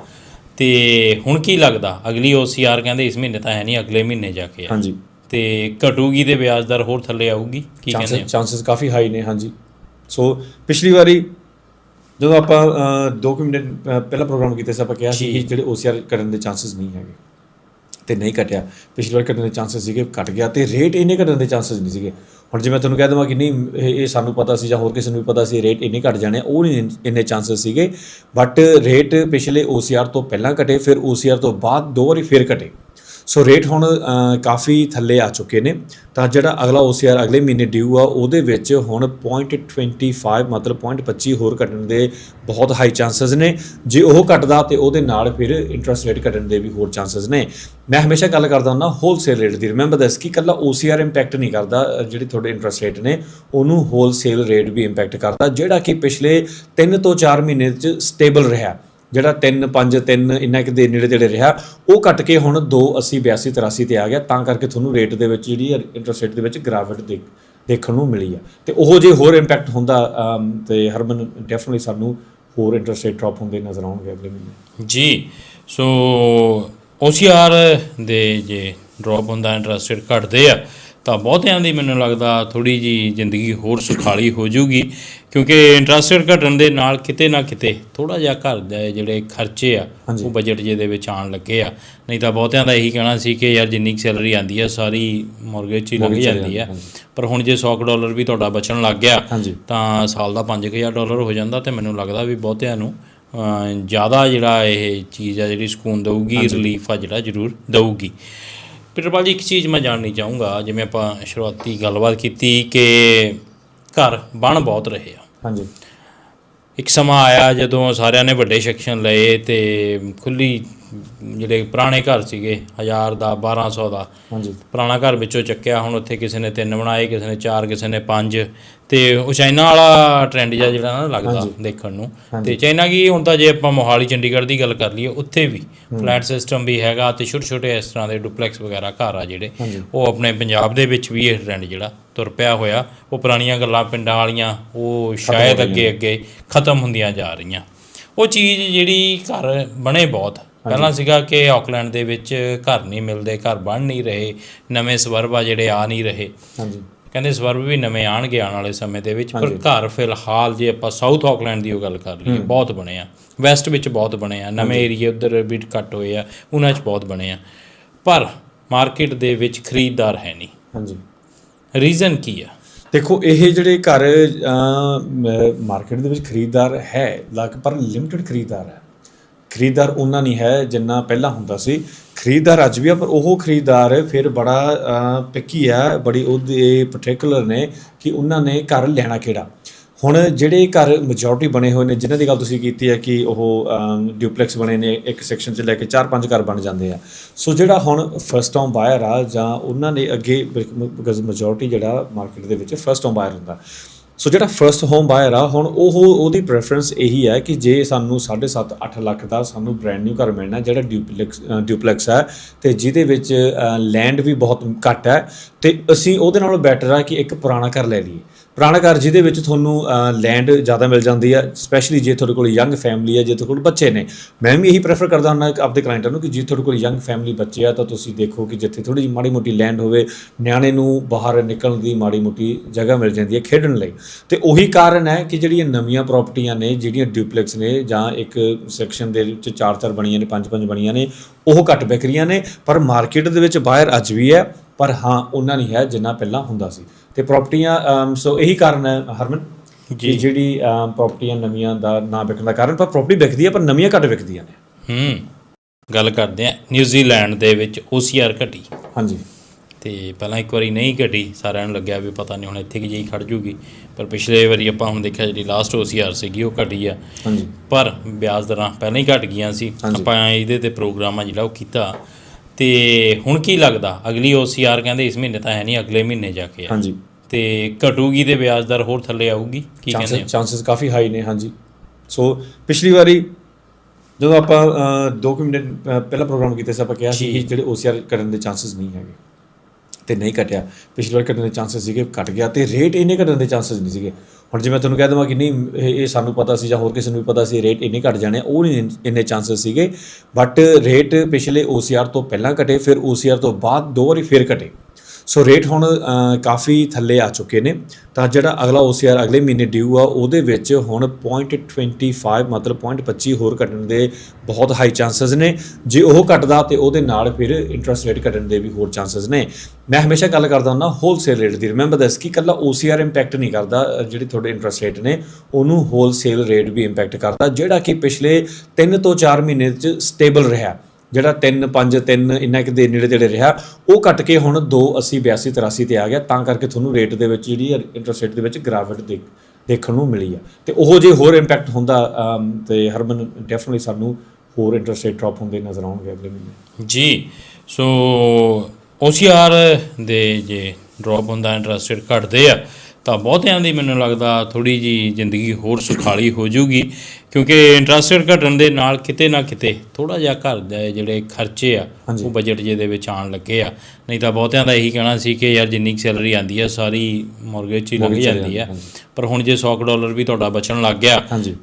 ਤੇ ਹੁਣ ਕੀ ਲੱਗਦਾ ਅਗਲੀ OCR ਕਹਿੰਦੇ ਇਸ ਮਹੀਨੇ ਤਾਂ ਹੈ ਨਹੀਂ ਅਗਲੇ ਮਹੀਨੇ ਜਾ ਕੇ ਆ। ਹਾਂਜੀ। ਤੇ ਘਟੂਗੀ ਤੇ ਵਿਆਜ ਦਰ ਹੋਰ ਥੱਲੇ ਆਊਗੀ ਕੀ ਕਹਿੰਦੇ ਚਾਂਸਸ ਚਾਂਸਸ ਕਾਫੀ ਹਾਈ ਨੇ ਹਾਂਜੀ। ਸੋ ਪਿਛਲੀ ਵਾਰੀ ਜਦੋਂ ਆਪਾਂ 2 ਮਿੰਟ ਪਹਿਲਾਂ ਪ੍ਰੋਗਰਾਮ ਕੀਤਾ ਸੀ ਆਪਾਂ ਕਿਹਾ ਸੀ ਕਿ ਜਿਹੜੇ OCR ਕਰਨ ਦੇ ਚਾਂਸਸ ਨਹੀਂ ਹੈਗੇ ਤੇ ਨਹੀਂ ਘਟਿਆ। ਪਿਛਲੀ ਵਾਰ ਘਟਣ ਦੇ ਚਾਂਸਸ ਸੀਗੇ ਘਟ ਗਿਆ ਤੇ ਰੇਟ ਇੰਨੇ ਘਟਣ ਦੇ ਚਾਂਸਸ ਨਹੀਂ ਸੀਗੇ। ਹੁਣ ਜੇ ਮੈਂ ਤੁਹਾਨੂੰ ਕਹਿ ਦਵਾਂ ਕਿ ਨਹੀਂ ਇਹ ਸਾਨੂੰ ਪਤਾ ਸੀ ਜਾਂ ਹੋਰ ਕਿਸੇ ਨੂੰ ਵੀ ਪਤਾ ਸੀ ਰੇਟ ਇੰਨੇ ਘਟ ਜਾਣੇ ਉਹ ਨਹੀਂ ਇੰਨੇ ਚਾਂਸਸ ਸੀਗੇ। ਬਟ ਰੇਟ ਪਿਛਲੇ OCR ਤੋਂ ਪਹਿਲਾਂ ਘਟੇ ਫਿਰ OCR ਤੋਂ ਬਾਅਦ ਦੋ ਵਾਰੀ ਫਿਰ ਘਟੇ। ਸੋ ਰੇਟ ਹੁਣ ਕਾਫੀ ਥੱਲੇ ਆ ਚੁੱਕੇ ਨੇ। ਤਾਂ ਜਿਹੜਾ ਅਗਲਾ OCR ਅਗਲੇ ਮਹੀਨੇ ਡਿਊ ਆ, ਉਹਦੇ ਵਿੱਚ ਹੁਣ 0.25 ਮਤਲਬ 0.25 ਹੋਰ ਘਟਣ ਦੇ ਬਹੁਤ ਹਾਈ ਚਾਂਸਸ ਨੇ। ਜੇ ਉਹ ਘਟਦਾ ਤੇ ਉਹਦੇ ਨਾਲ ਫਿਰ ਇੰਟਰਸਟ ਰੇਟ ਘਟਣ ਦੇ ਵੀ ਹੋਰ ਚਾਂਸਸ ਨੇ। ਮੈਂ ਹਮੇਸ਼ਾ ਗੱਲ ਕਰਦਾ ਹੁੰਦਾ ਹੋਲਸੇਲ ਰੇਟ ਦੀ। ਰਿਮੈਂਬਰ ਦਿਸ ਕਿ ਕੱਲਾ OCR ਇੰਪੈਕਟ ਨਹੀਂ ਕਰਦਾ ਜਿਹੜੇ ਤੁਹਾਡੇ ਇੰਟਰਸਟ ਰੇਟ ਨੇ, ਉਹਨੂੰ ਹੋਲਸੇਲ ਰੇਟ ਵੀ ਇੰਪੈਕਟ ਕਰਦਾ, ਜਿਹੜਾ ਕਿ ਪਿਛਲੇ 3 ਤੋਂ 4 ਮਹੀਨੇ 'ਚ ਸਟੇਬਲ ਰਿਹਾ। ਜਿਹੜਾ 3 5 3 ਇੰਨਾ ਕਿ ਦੇ ਨੇੜੇ ਤੇੜੇ ਰਿਹਾ ਉਹ ਘਟ ਕੇ ਹੁਣ 2 80 82 83 ਤੇ ਆ ਗਿਆ ਤਾਂ ਕਰਕੇ ਤੁਹਾਨੂੰ ਰੇਟ ਦੇ ਵਿੱਚ ਜਿਹੜੀ ਇੰਟਰਸਟ ਰੇਟ ਦੇ ਵਿੱਚ ਗ੍ਰਾਵਿਟ ਦੇ ਦੇਖਣ ਨੂੰ ਮਿਲੀ ਆ। ਤੇ ਉਹ ਜੇ ਹੋਰ ਇੰਪੈਕਟ ਹੁੰਦਾ ਅਮ, ਤੇ ਹਰਮਨ ਡੈਫੀਨਿਟਲੀ ਸਾਨੂੰ ਹੋਰ ਇੰਟਰਸਟ ਰੇਟ ਡ੍ਰੌਪ ਹੁੰਦੇ ਨਜ਼ਰ ਆਉਣਗੇ ਅਗਲੇ ਮਹੀਨੇ। ਜੀ ਸੋ OCR ਦੇ ਜੇ ਡ੍ਰੌਪ ਹੁੰਦਾ ਇੰਟਰਸਟ ਰੇਟ ਘਟਦੇ ਆ ਤਾਂ ਬਹੁਤਿਆਂ ਦੀ ਮੈਨੂੰ ਲੱਗਦਾ ਥੋੜੀ ਜੀ ਜ਼ਿੰਦਗੀ ਹੋਰ ਸੁਖਾਲੀ ਹੋ ਜੂਗੀ ਕਿਉਂਕਿ ਇੰਟਰਸਟ ਰੇਟ ਘਟਣ ਦੇ ਨਾਲ ਕਿਤੇ ਨਾ ਕਿਤੇ ਥੋੜਾ ਜਿਹਾ ਘਰ ਦੇ ਜਿਹੜੇ ਖਰਚੇ ਆ ਉਹ ਬਜਟ ਜੇ ਦੇ ਵਿੱਚ ਆਉਣ ਲੱਗੇ ਆ। ਨਹੀਂ ਤਾਂ ਬਹੁਤਿਆਂ ਦਾ ਇਹੀ ਕਹਿਣਾ ਸੀ ਕਿ ਯਾਰ ਜਿੰਨੀ ਸੈਲਰੀ ਆਂਦੀ ਆ ਸਾਰੀ ਮਾਰਗੇਜ 'ਚ ਹੀ ਲੰਘ ਜਾਂਦੀ ਆ। ਪਰ ਹੁਣ ਜੇ 100 ਕੁ ਡਾਲਰ ਵੀ ਤੁਹਾਡਾ ਬਚਣ ਲੱਗ ਗਿਆ ਤਾਂ ਸਾਲ ਦਾ 5000 ਡਾਲਰ ਹੋ ਜਾਂਦਾ ਤੇ ਮੈਨੂੰ ਲੱਗਦਾ ਵੀ ਬਹੁਤਿਆਂ ਨੂੰ ਜ਼ਿਆਦਾ ਜਿਹੜਾ ਇਹ ਚੀਜ਼ ਆ ਜਿਹੜੀ ਸਕੂਨ ਦਊਗੀ ਰਿਲੀਫ ਆ ਜਿਹੜਾ ਜ਼ਰੂਰ ਦਊਗੀ। ਪਿਟਰਪਾਲ ਜੀ ਇੱਕ ਚੀਜ਼ ਮੈਂ ਜਾਣਨੀ ਚਾਹੂੰਗਾ ਜਿਵੇਂ ਆਪਾਂ ਸ਼ੁਰੂਆਤੀ ਗੱਲਬਾਤ ਕੀਤੀ ਕਿ ਘਰ ਬਣ ਬਹੁਤ ਰਹੇ ਆ। ਹਾਂਜੀ। ਇੱਕ ਸਮਾਂ ਆਇਆ ਜਦੋਂ ਸਾਰਿਆਂ ਨੇ ਵੱਡੇ ਸੈਕਸ਼ਨ ਲਏ ਤੇ ਖੁੱਲੀ ਜਿਹੜੇ ਪੁਰਾਣੇ ਘਰ ਸੀਗੇ 1000 ਦਾ 1200 ਦਾ। ਹਾਂਜੀ। ਪੁਰਾਣਾ ਘਰ ਵਿੱਚੋਂ ਚੱਕਿਆ ਹੁਣ ਉੱਥੇ ਕਿਸੇ ਨੇ ਤਿੰਨ ਬਣਾਏ ਕਿਸੇ ਨੇ ਚਾਰ ਕਿਸੇ ਨੇ ਪੰਜ। ਤੇ ਉਹ ਚਾਈਨਾ ਵਾਲਾ ਟ੍ਰੈਂਡ ਜਿਹਾ ਜਿਹੜਾ ਨਾ ਲੱਗਦਾ ਦੇਖਣ ਨੂੰ। ਤੇ ਚਾਈਨਾ ਕੀ ਹੁਣ ਤਾਂ ਜੇ ਆਪਾਂ ਮੋਹਾਲੀ ਚੰਡੀਗੜ੍ਹ ਦੀ ਗੱਲ ਕਰ ਲਈਏ ਉੱਥੇ ਵੀ ਫਲੈਟ ਸਿਸਟਮ ਵੀ ਹੈਗਾ ਤੇ ਛੋਟੇ ਛੋਟੇ ਇਸ ਤਰ੍ਹਾਂ ਦੇ ਡੁਪਲੈਕਸ ਵਗੈਰਾ ਘਰ ਆ ਜਿਹੜੇ। ਉਹ ਆਪਣੇ ਪੰਜਾਬ ਦੇ ਵਿੱਚ ਵੀ ਇਹ ਟ੍ਰੈਂਡ ਜਿਹੜਾ ਤੁਰ ਪਿਆ ਹੋਇਆ। ਉਹ ਪੁਰਾਣੀਆਂ ਗੱਲਾਂ ਪਿੰਡਾਂ ਵਾਲੀਆਂ ਉਹ ਸ਼ਾਇਦ ਅੱਗੇ ਅੱਗੇ ਖਤਮ ਹੁੰਦੀਆਂ ਜਾ ਰਹੀਆਂ। ਉਹ ਚੀਜ਼ ਜਿਹੜੀ ਘਰ ਬਣੇ ਬਹੁਤ। ਪਹਿਲਾਂ ਸੀਗਾ ਕਿ ਆਕਲੈਂਡ ਦੇ ਵਿੱਚ ਘਰ ਨਹੀਂ ਮਿਲਦੇ ਘਰ ਬਣ ਨਹੀਂ ਰਹੇ ਨਵੇਂ ਸਵਰਬ ਆ ਜਿਹੜੇ ਆ ਨਹੀਂ ਰਹੇ। ਹਾਂਜੀ। ਕਹਿੰਦੇ ਸਵਰਬ ਵੀ ਨਵੇਂ ਆਣਗੇ ਆਉਣ ਵਾਲੇ ਸਮੇਂ ਦੇ ਵਿੱਚ ਪਰ ਘਰ ਫਿਲਹਾਲ ਜੇ ਆਪਾਂ ਸਾਊਥ ਆਕਲੈਂਡ ਦੀ ਉਹ ਗੱਲ ਕਰ ਲਈਏ ਬਹੁਤ ਬਣੇ ਆ। ਵੈਸਟ ਵਿੱਚ ਬਹੁਤ ਬਣੇ ਆ। ਨਵੇਂ ਏਰੀਏ ਉਧਰ ਵੀ ਘੱਟ ਹੋਏ ਆ ਉਹਨਾਂ 'ਚ ਬਹੁਤ ਬਣੇ ਆ। ਪਰ ਮਾਰਕੀਟ ਦੇ ਵਿੱਚ ਖਰੀਦਦਾਰ ਹੈ ਨਹੀਂ। ਹਾਂਜੀ। ਰੀਜ਼ਨ ਕੀ ਆ? ਦੇਖੋ ਇਹ ਜਿਹੜੇ ਘਰ ਮਾਰਕੀਟ ਦੇ ਵਿੱਚ ਖਰੀਦਦਾਰ ਹੈ ਲਗ ਪਰ ਲਿਮਟਿਡ ਖਰੀਦਦਾਰ ਹੈ। ਖਰੀਦਦਾਰ ਉਹਨਾਂ ਨਹੀਂ ਹੈ ਜਿੰਨਾ ਪਹਿਲਾਂ ਹੁੰਦਾ ਸੀ। ਖਰੀਦਦਾਰ ਅੱਜ ਵੀ ਆ, ਪਰ ਉਹ ਖਰੀਦਦਾਰ ਫਿਰ ਬੜਾ ਪਿੱਕੀ ਆ, ਬੜੀ ਉਹਦੇ ਪਾਰਟਿਕੂਲਰ ਨੇ ਕਿ ਉਹਨਾਂ ਨੇ ਘਰ ਲੈਣਾ ਕਿਹੜਾ। ਹੁਣ ਜਿਹੜੇ ਘਰ ਮੈਜੋਰਟੀ ਬਣੇ ਹੋਏ ਨੇ, ਜਿਨ੍ਹਾਂ ਦੀ ਗੱਲ ਤੁਸੀਂ ਕੀਤੀ ਹੈ ਕਿ ਉਹ ਡਿਊਪਲੈਕਸ ਬਣੇ ਨੇ, ਇੱਕ ਸੈਕਸ਼ਨ 'ਚ ਲੈ ਕੇ 4-5 ਘਰ ਬਣ ਜਾਂਦੇ ਆ। ਸੋ ਜਿਹੜਾ ਹੁਣ ਫਰਸਟ ਟਾਈਮ ਬਾਇਰ ਆ ਜਾਂ ਉਹਨਾਂ ਨੇ ਅੱਗੇ ਬਿਕਾਜ਼ ਮੈਜੋਰਟੀ ਜਿਹੜਾ ਮਾਰਕੀਟ ਦੇ ਵਿੱਚ ਫਰਸਟ ਟਾਈਮ ਬਾਇਰ ਹੁੰਦਾ। ਸੋ ਜਿਹੜਾ ਫਰਸਟ ਹੋਮ ਬਾਇਰ ਆ, ਹੁਣ ਉਹ ਉਹਦੀ ਪ੍ਰੈਫਰੈਂਸ ਇਹੀ ਹੈ ਕਿ ਜੇ ਸਾਨੂੰ 7.5 8 ਲੱਖ ਦਾ ਸਾਨੂੰ ਬ੍ਰੈਂਡ ਨਿਊ ਘਰ ਮਿਲਣਾ, ਜਿਹੜਾ ਡਿਊਪਲੈਕਸ ਡਿਊਪਲੈਕਸ ਹੈ ਤੇ ਜਿਹਦੇ ਵਿੱਚ ਲੈਂਡ ਵੀ ਬਹੁਤ ਘੱਟ ਹੈ, ਤੇ ਅਸੀਂ ਉਹਦੇ ਨਾਲੋਂ ਬੈਟਰ ਆ ਕਿ ਇੱਕ ਪੁਰਾਣਾ ਘਰ ਲੈ ਲਈਏ। ਪੁਰਾਣਾ ਘਰ ਜਿਹਦੇ ਵਿੱਚ ਤੁਹਾਨੂੰ ਲੈਂਡ ਜ਼ਿਆਦਾ ਮਿਲ ਜਾਂਦੀ ਹੈ ਸਪੈਸ਼ਲੀ ਜੇ ਤੁਹਾਡੇ ਕੋਲ ਯੰਗ ਫੈਮਿਲੀ ਹੈ ਜੇ ਤੁਹਾਡੇ ਕੋਲ ਬੱਚੇ ਨੇ। ਮੈਂ ਵੀ ਇਹੀ ਪ੍ਰੈਫਰ ਕਰਦਾ ਹੁੰਦਾ ਆਪਣੇ ਕਲਾਇੰਟਾਂ ਨੂੰ ਕਿ ਜੇ ਤੁਹਾਡੇ ਕੋਲ ਯੰਗ ਫੈਮਿਲੀ ਬੱਚੇ ਆ, ਤਾਂ ਤੁਸੀਂ ਦੇਖੋ ਕਿ ਜਿੱਥੇ ਥੋੜੀ ਜਿਹੀ ਮਾੜੀ ਮੋਟੀ ਲੈਂਡ ਹੋਵੇ, ਨਿਆਣੇ ਨੂੰ ਬਾਹਰ ਨਿਕਲਣ ਦੀ ਮਾੜੀ ਮੋਟੀ ਜਗ੍ਹਾ ਮਿਲ ਜਾਂਦੀ ਹੈ ਖੇਡਣ ਲਈ। ਤੇ ਉਹੀ ਕਾਰਨ ਹੈ ਕਿ ਜਿਹੜੀਆਂ ਨਵੀਆਂ ਪ੍ਰਾਪਰਟੀਆਂ ਨੇ, ਜਿਹੜੀਆਂ ਡਿਊਪਲੈਕਸ ਨੇ, ਜਾਂ ਇੱਕ ਸੈਕਸ਼ਨ ਦੇ ਵਿੱਚ ਚਾਰ ਚਾਰ ਬਣੀਆਂ ਨੇ, ਪੰਜ ਪੰਜ ਬਣੀਆਂ ਨੇ, ਉਹ ਘੱਟ ਵਿਕ ਰਹੀਆਂ ਨੇ, ਪਰ ਮਾਰਕੀਟ ਦੇ ਵਿੱਚ ਬਾਹਰ ਅੱਜ ਵੀ ਹੈ, ਪਰ ਹਾਂ, ਉਹਨਾਂ ਨਹੀਂ ਹੈ ਜਿੰਨਾ ਪਹਿਲਾਂ ਹੁੰਦਾ ਸੀ। ਤੇ ਪ੍ਰਾਪਰਟੀਆਂ ਸੋ ਇਹੀ ਕਾਰਨ ਹੈ ਹਰਮਨ ਕਿ ਜਿਹੜੀ ਪ੍ਰਾਪਰਟੀਆਂ ਨਵੀਆਂ ਦਾ ਨਾ ਵਿਕਣ ਦਾ ਕਾਰਨ ਪਰ ਪ੍ਰਾਪਰਟੀ ਵਿਕਦੀ ਹੈ ਪਰ ਨਵੀਆਂ ਘੱਟ ਵਿਕਦੀਆਂ ਨੇ। ਹੂੰ ਗੱਲ ਕਰਦੇ ਆ ਨਿਊਜ਼ੀਲੈਂਡ ਦੇ ਵਿੱਚ OCR ਘਟੀ। ਹਾਂਜੀ। ਤੇ ਪਹਿਲਾਂ ਇੱਕ ਵਾਰੀ ਨਹੀਂ ਘਟੀ ਸਾਰਿਆਂ ਨੂੰ ਲੱਗਿਆ ਵੀ ਪਤਾ ਨਹੀਂ ਹੁਣ ਇੱਥੇ ਕਿ ਜਿਹੀ ਖੜ ਜੂਗੀ ਪਰ ਪਿਛਲੇ ਵਾਰੀ ਆਪਾਂ ਹੁਣ ਦੇਖਿਆ ਜਿਹੜੀ ਲਾਸਟ OCR ਸੀਗੀ ਉਹ ਘਟੀ ਆ। ਹਾਂਜੀ। ਪਰ ਵਿਆਜ ਦਰਾਂ ਪਹਿਲਾਂ ਹੀ ਘਟ ਗਈਆਂ ਸੀ ਆਪਾਂ ਇਹਦੇ ਤੇ ਪ੍ਰੋਗਰਾਮ ਆ ਜਿਹੜਾ ਉਹ ਕੀਤਾ। ਤੇ ਹੁਣ ਕੀ ਲੱਗਦਾ ਅਗਲੀ OCR ਕਹਿੰਦੇ ਇਸ ਮਹੀਨੇ ਤਾਂ ਹੈ ਨਹੀਂ ਅਗਲੇ ਮਹੀਨੇ ਜਾ ਕੇ ਆ। ਹਾਂਜੀ। ਤੇ ਘਟੂਗੀ ਤੇ ਵਿਆਜ ਦਰ ਹੋਰ ਥੱਲੇ ਆਊਗੀ ਕੀ ਕਹਿੰਦੇ ਚਾਂਸਸ ਚਾਂਸਸ ਕਾਫੀ ਹਾਈ ਨੇ ਹਾਂਜੀ। ਸੋ ਪਿਛਲੀ ਵਾਰੀ ਜਦੋਂ ਆਪਾਂ 2 ਮਿੰਟ ਪਹਿਲਾਂ ਪ੍ਰੋਗਰਾਮ ਕੀਤਾ ਸੀ ਆਪਾਂ ਕਿਹਾ ਸੀ ਕਿ ਜਿਹੜੇ OCR ਕਰਨ ਦੇ ਚਾਂਸਸ ਨਹੀਂ ਹੈਗੇ ਤੇ ਨਹੀਂ ਘਟਿਆ। ਪਿਛਲੀ ਵਾਰ ਘਟਣ ਦੇ ਚਾਂਸਸ ਸੀਗੇ ਘਟ ਗਿਆ ਤੇ ਰੇਟ ਇੰਨੇ ਘਟਣ ਦੇ ਚਾਂਸਸ ਨਹੀਂ ਸੀਗੇ। ਹੁਣ ਜੇ ਮੈਂ ਤੁਹਾਨੂੰ ਕਹਿ ਦਵਾਂ ਕਿ ਨਹੀਂ ਇਹ ਸਾਨੂੰ ਪਤਾ ਸੀ ਜਾਂ ਹੋਰ ਕਿਸੇ ਨੂੰ ਵੀ ਪਤਾ ਸੀ ਰੇਟ ਇੰਨੇ ਘਟ ਜਾਣੇ ਉਹ ਨਹੀਂ ਇੰਨੇ ਚਾਂਸਸ ਸੀਗੇ। ਬਟ ਰੇਟ ਪਿਛਲੇ OCR ਤੋਂ ਪਹਿਲਾਂ ਘਟੇ ਫਿਰ OCR ਤੋਂ ਬਾਅਦ ਦੋ ਵਾਰੀ ਫਿਰ ਘਟੇ। ਸੋ ਰੇਟ ਹੁਣ ਕਾਫੀ ਥੱਲੇ ਆ ਚੁੱਕੇ ਨੇ। ਤਾਂ ਜਿਹੜਾ ਅਗਲਾ OCR ਅਗਲੇ ਮਹੀਨੇ ਡਿਊ ਆ, ਉਹਦੇ ਵਿੱਚ ਹੁਣ 0.25 ਮਤਲਬ 0.25 ਹੋਰ ਘਟਣ ਦੇ ਬਹੁਤ ਹਾਈ ਚਾਂਸਸ ਨੇ। ਜੇ ਉਹ ਘਟਦਾ ਤੇ ਉਹਦੇ ਨਾਲ ਫਿਰ ਇੰਟਰਸਟ ਰੇਟ ਘਟਣ ਦੇ ਵੀ ਹੋਰ ਚਾਂਸਸ ਨੇ। ਮੈਂ ਹਮੇਸ਼ਾ ਗੱਲ ਕਰਦਾ ਹੁੰਦਾ ਹੋਲਸੇਲ ਰੇਟ ਦੀ। ਰਿਮੈਂਬਰ ਦਿਸ ਕਿ ਕੱਲਾ OCR ਇੰਪੈਕਟ ਨਹੀਂ ਕਰਦਾ ਜਿਹੜੇ ਤੁਹਾਡੇ ਇੰਟਰਸਟ ਰੇਟ ਨੇ, ਉਹਨੂੰ ਹੋਲਸੇਲ ਰੇਟ ਵੀ ਇੰਪੈਕਟ ਕਰਦਾ, ਜਿਹੜਾ ਕਿ ਪਿਛਲੇ 3 ਤੋਂ 4 ਮਹੀਨੇ 'ਚ ਸਟੇਬਲ ਰਿਹਾ। ਜਿਹੜਾ 3 5 3 ਇੰਨਾ ਕਿ ਦੇ ਨੇੜੇ ਤੇੜੇ ਰਿਹਾ ਉਹ ਘਟ ਕੇ ਹੁਣ 2 80 82 83 ਤੇ ਆ ਗਿਆ ਤਾਂ ਕਰਕੇ ਤੁਹਾਨੂੰ ਰੇਟ ਦੇ ਵਿੱਚ ਜਿਹੜੀ ਇੰਟਰਸਟ ਰੇਟ ਦੇ ਵਿੱਚ ਗ੍ਰਾਵਿਟ ਦੇਖ ਦੇਖਣ ਨੂੰ ਮਿਲੀ ਆ। ਤੇ ਉਹ ਜੇ ਹੋਰ ਇੰਪੈਕਟ ਹੁੰਦਾ ਅਮ, ਤੇ ਹਰਮਨ ਡੈਫੀਨਿਟਲੀ ਸਾਨੂੰ ਹੋਰ ਇੰਟਰਸਟ ਰੇਟ ਡ੍ਰੌਪ ਹੁੰਦੇ ਨਜ਼ਰ ਆਉਣਗੇ ਅਗਲੇ ਮਹੀਨੇ। ਜੀ ਸੋ OCR ਦੇ ਜੇ ਡ੍ਰੌਪ ਹੁੰਦਾ ਇੰਟਰਸਟ ਰੇਟ ਘਟਦੇ ਆ ਤਾਂ ਬਹੁਤਿਆਂ ਦੀ ਮੈਨੂੰ ਲੱਗਦਾ ਥੋੜੀ ਜੀ ਜ਼ਿੰਦਗੀ ਹੋਰ ਸੁਖਾਲੀ ਹੋ ਜਾਊਗੀ ਕਿਉਂਕਿ ਇੰਟਰਸਟ ਰੇਟ ਘਟਣ ਦੇ ਨਾਲ ਕਿਤੇ ਨਾ ਕਿਤੇ ਥੋੜਾ ਜਿਹਾ ਘਰ ਦੇ ਜਿਹੜੇ ਖਰਚੇ ਆ। ਉਹ ਬਜਟ ਜੇ ਦੇ ਵਿੱਚ ਆਉਣ ਲੱਗੇ ਆ। ਨਹੀਂ ਤਾਂ ਬਹੁਤਿਆਂ ਦਾ ਇਹੀ ਕਹਿਣਾ ਸੀ ਕਿ ਯਾਰ ਜਿੰਨੀ ਸੈਲਰੀ ਆਂਦੀ ਆ ਸਾਰੀ ਮੌਰਗੇਜ 'ਚ ਹੀ 'ਚ ਜਾਂਦੀ ਆ। ਪਰ ਹੁਣ ਜੇ 100 ਕੁ ਡਾਲਰ ਵੀ ਤੁਹਾਡਾ ਬਚਣ ਲੱਗ ਗਿਆ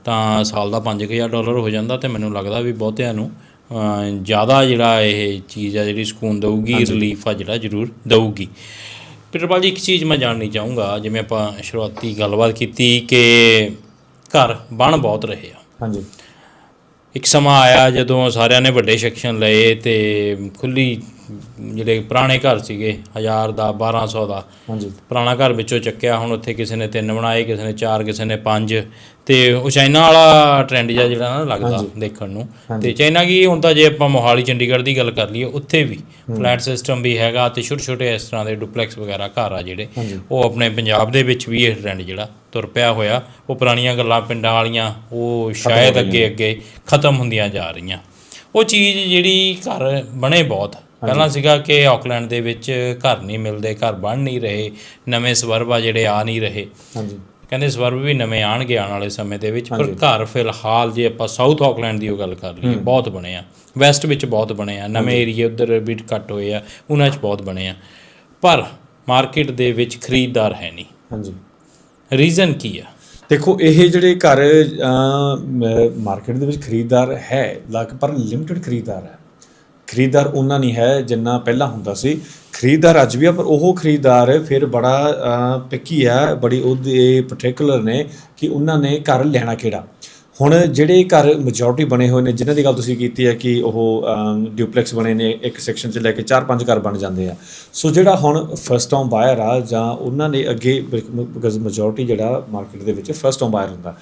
ਤਾਂ ਸਾਲ ਦਾ 5000 ਡਾਲਰ ਹੋ ਜਾਂਦਾ ਤੇ ਮੈਨੂੰ ਲੱਗਦਾ ਵੀ ਬਹੁਤਿਆਂ ਨੂੰ ਜ਼ਿਆਦਾ ਜਿਹੜਾ ਇਹ ਚੀਜ਼ ਆ ਜਿਹੜੀ ਸਕੂਨ ਦਊਗੀ ਰਿਲੀਫ ਆ ਜਿਹੜਾ ਜ਼ਰੂਰ ਦਊਗੀ। ਪਿਟਰਪਾਲ ਜੀ ਇੱਕ ਚੀਜ਼ ਮੈਂ ਜਾਣਨੀ ਚਾਹੂੰਗਾ ਜਿਵੇਂ ਆਪਾਂ ਸ਼ੁਰੂਆਤੀ ਗੱਲਬਾਤ ਕੀਤੀ ਕਿ ਘਰ ਬਣ ਬਹੁਤ ਰਹੇ ਆ। ਹਾਂਜੀ। ਇੱਕ ਸਮਾਂ ਆਇਆ ਜਦੋਂ ਸਾਰਿਆਂ ਨੇ ਵੱਡੇ ਸੈਕਸ਼ਨ ਲਏ ਤੇ ਖੁੱਲੀ ਜਿਹੜੇ ਪੁਰਾਣੇ ਘਰ ਸੀਗੇ 1000 ਦਾ 1200 ਦਾ। ਹਾਂਜੀ। ਪੁਰਾਣਾ ਘਰ ਵਿੱਚੋਂ ਚੱਕਿਆ ਹੁਣ ਉੱਥੇ ਕਿਸੇ ਨੇ ਤਿੰਨ ਬਣਾਏ ਕਿਸੇ ਨੇ ਚਾਰ ਕਿਸੇ ਨੇ ਪੰਜ। ਤੇ ਉਹ ਚਾਈਨਾ ਵਾਲਾ ਟ੍ਰੈਂਡ ਜਿਹਾ ਜਿਹੜਾ ਨਾ ਲੱਗਦਾ ਦੇਖਣ ਨੂੰ। ਤੇ ਚਾਈਨਾ ਕੀ ਹੁਣ ਤਾਂ ਜੇ ਆਪਾਂ ਮੋਹਾਲੀ ਚੰਡੀਗੜ੍ਹ ਦੀ ਗੱਲ ਕਰ ਲਈਏ ਉੱਥੇ ਵੀ ਫਲੈਟ ਸਿਸਟਮ ਵੀ ਹੈਗਾ ਤੇ ਛੋਟੇ ਛੋਟੇ ਇਸ ਤਰ੍ਹਾਂ ਦੇ ਡੁਪਲੈਕਸ ਵਗੈਰਾ ਘਰ ਆ ਜਿਹੜੇ। ਉਹ ਆਪਣੇ ਪੰਜਾਬ ਦੇ ਵਿੱਚ ਵੀ ਇਹ ਟ੍ਰੈਂਡ ਜਿਹੜਾ ਤੁਰ ਪਿਆ ਹੋਇਆ। ਉਹ ਪੁਰਾਣੀਆਂ ਗੱਲਾਂ ਪਿੰਡਾਂ ਵਾਲੀਆਂ ਉਹ ਸ਼ਾਇਦ ਅੱਗੇ ਅੱਗੇ ਖਤਮ ਹੁੰਦੀਆਂ ਜਾ ਰਹੀਆਂ। ਉਹ ਚੀਜ਼ ਜਿਹੜੀ ਘਰ ਬਣੇ ਬਹੁਤ। ਪਹਿਲਾਂ ਸੀਗਾ ਕਿ ਆਕਲੈਂਡ ਦੇ ਵਿੱਚ ਘਰ ਨਹੀਂ ਮਿਲਦੇ ਘਰ ਬਣ ਨਹੀਂ ਰਹੇ ਨਵੇਂ ਸਵਰਬ ਆ ਜਿਹੜੇ ਆ ਨਹੀਂ ਰਹੇ। ਹਾਂਜੀ। ਕਹਿੰਦੇ ਸਵਰਬ ਵੀ ਨਵੇਂ ਆਣਗੇ ਆਉਣ ਵਾਲੇ ਸਮੇਂ ਦੇ ਵਿੱਚ ਪਰ ਘਰ ਫਿਲਹਾਲ ਜੇ ਆਪਾਂ ਸਾਊਥ ਆਕਲੈਂਡ ਦੀ ਉਹ ਗੱਲ ਕਰ ਲਈਏ ਬਹੁਤ ਬਣੇ ਆ। ਵੈਸਟ ਵਿੱਚ ਬਹੁਤ ਬਣੇ ਆ। ਨਵੇਂ ਏਰੀਏ ਉਧਰ ਵੀ ਘੱਟ ਹੋਏ ਆ ਉਹਨਾਂ 'ਚ ਬਹੁਤ ਬਣੇ ਆ। ਪਰ ਮਾਰਕੀਟ ਦੇ ਵਿੱਚ ਖਰੀਦਦਾਰ ਹੈ ਨਹੀਂ। ਹਾਂਜੀ। ਰੀਜ਼ਨ ਕੀ ਆ? ਦੇਖੋ ਇਹ ਜਿਹੜੇ ਘਰ ਮਾਰਕੀਟ ਦੇ ਵਿੱਚ ਖਰੀਦਦਾਰ ਹੈ ਲਗ ਪਰ ਲਿਮਟਿਡ ਖਰੀਦਦਾਰ ਹੈ। ਖਰੀਦਦਾਰ ਉਹਨਾਂ ਨਹੀਂ ਹੈ ਜਿੰਨਾ ਪਹਿਲਾਂ ਹੁੰਦਾ ਸੀ। ਖਰੀਦਦਾਰ ਅੱਜ ਵੀ ਆ, ਪਰ ਉਹ ਖਰੀਦਦਾਰ ਫਿਰ ਬੜਾ ਪਿੱਕੀ ਆ, ਬੜੀ ਉਹਦੇ ਪਾਰਟਿਕੂਲਰ ਨੇ ਕਿ ਉਹਨਾਂ ਨੇ ਘਰ ਲੈਣਾ ਕਿਹੜਾ। ਹੁਣ ਜਿਹੜੇ ਘਰ ਮੈਜੋਰਟੀ ਬਣੇ ਹੋਏ ਨੇ, ਜਿਨ੍ਹਾਂ ਦੀ ਗੱਲ ਤੁਸੀਂ ਕੀਤੀ ਹੈ ਕਿ ਉਹ ਡਿਊਪਲੈਕਸ ਬਣੇ ਨੇ, ਇੱਕ ਸੈਕਸ਼ਨ 'ਚ ਲੈ ਕੇ 4-5 ਘਰ ਬਣ ਜਾਂਦੇ ਆ। ਸੋ ਜਿਹੜਾ ਹੁਣ ਫਰਸਟ ਟਾਈਮ ਬਾਇਰ ਆ ਜਾਂ ਉਹਨਾਂ ਨੇ ਅੱਗੇ ਬਿਕਾਜ਼ ਮੈਜੋਰਟੀ ਜਿਹੜਾ ਮਾਰਕੀਟ ਦੇ ਵਿੱਚ ਫਰਸਟ ਟਾਈਮ ਬਾਇਰ ਹੁੰਦਾ।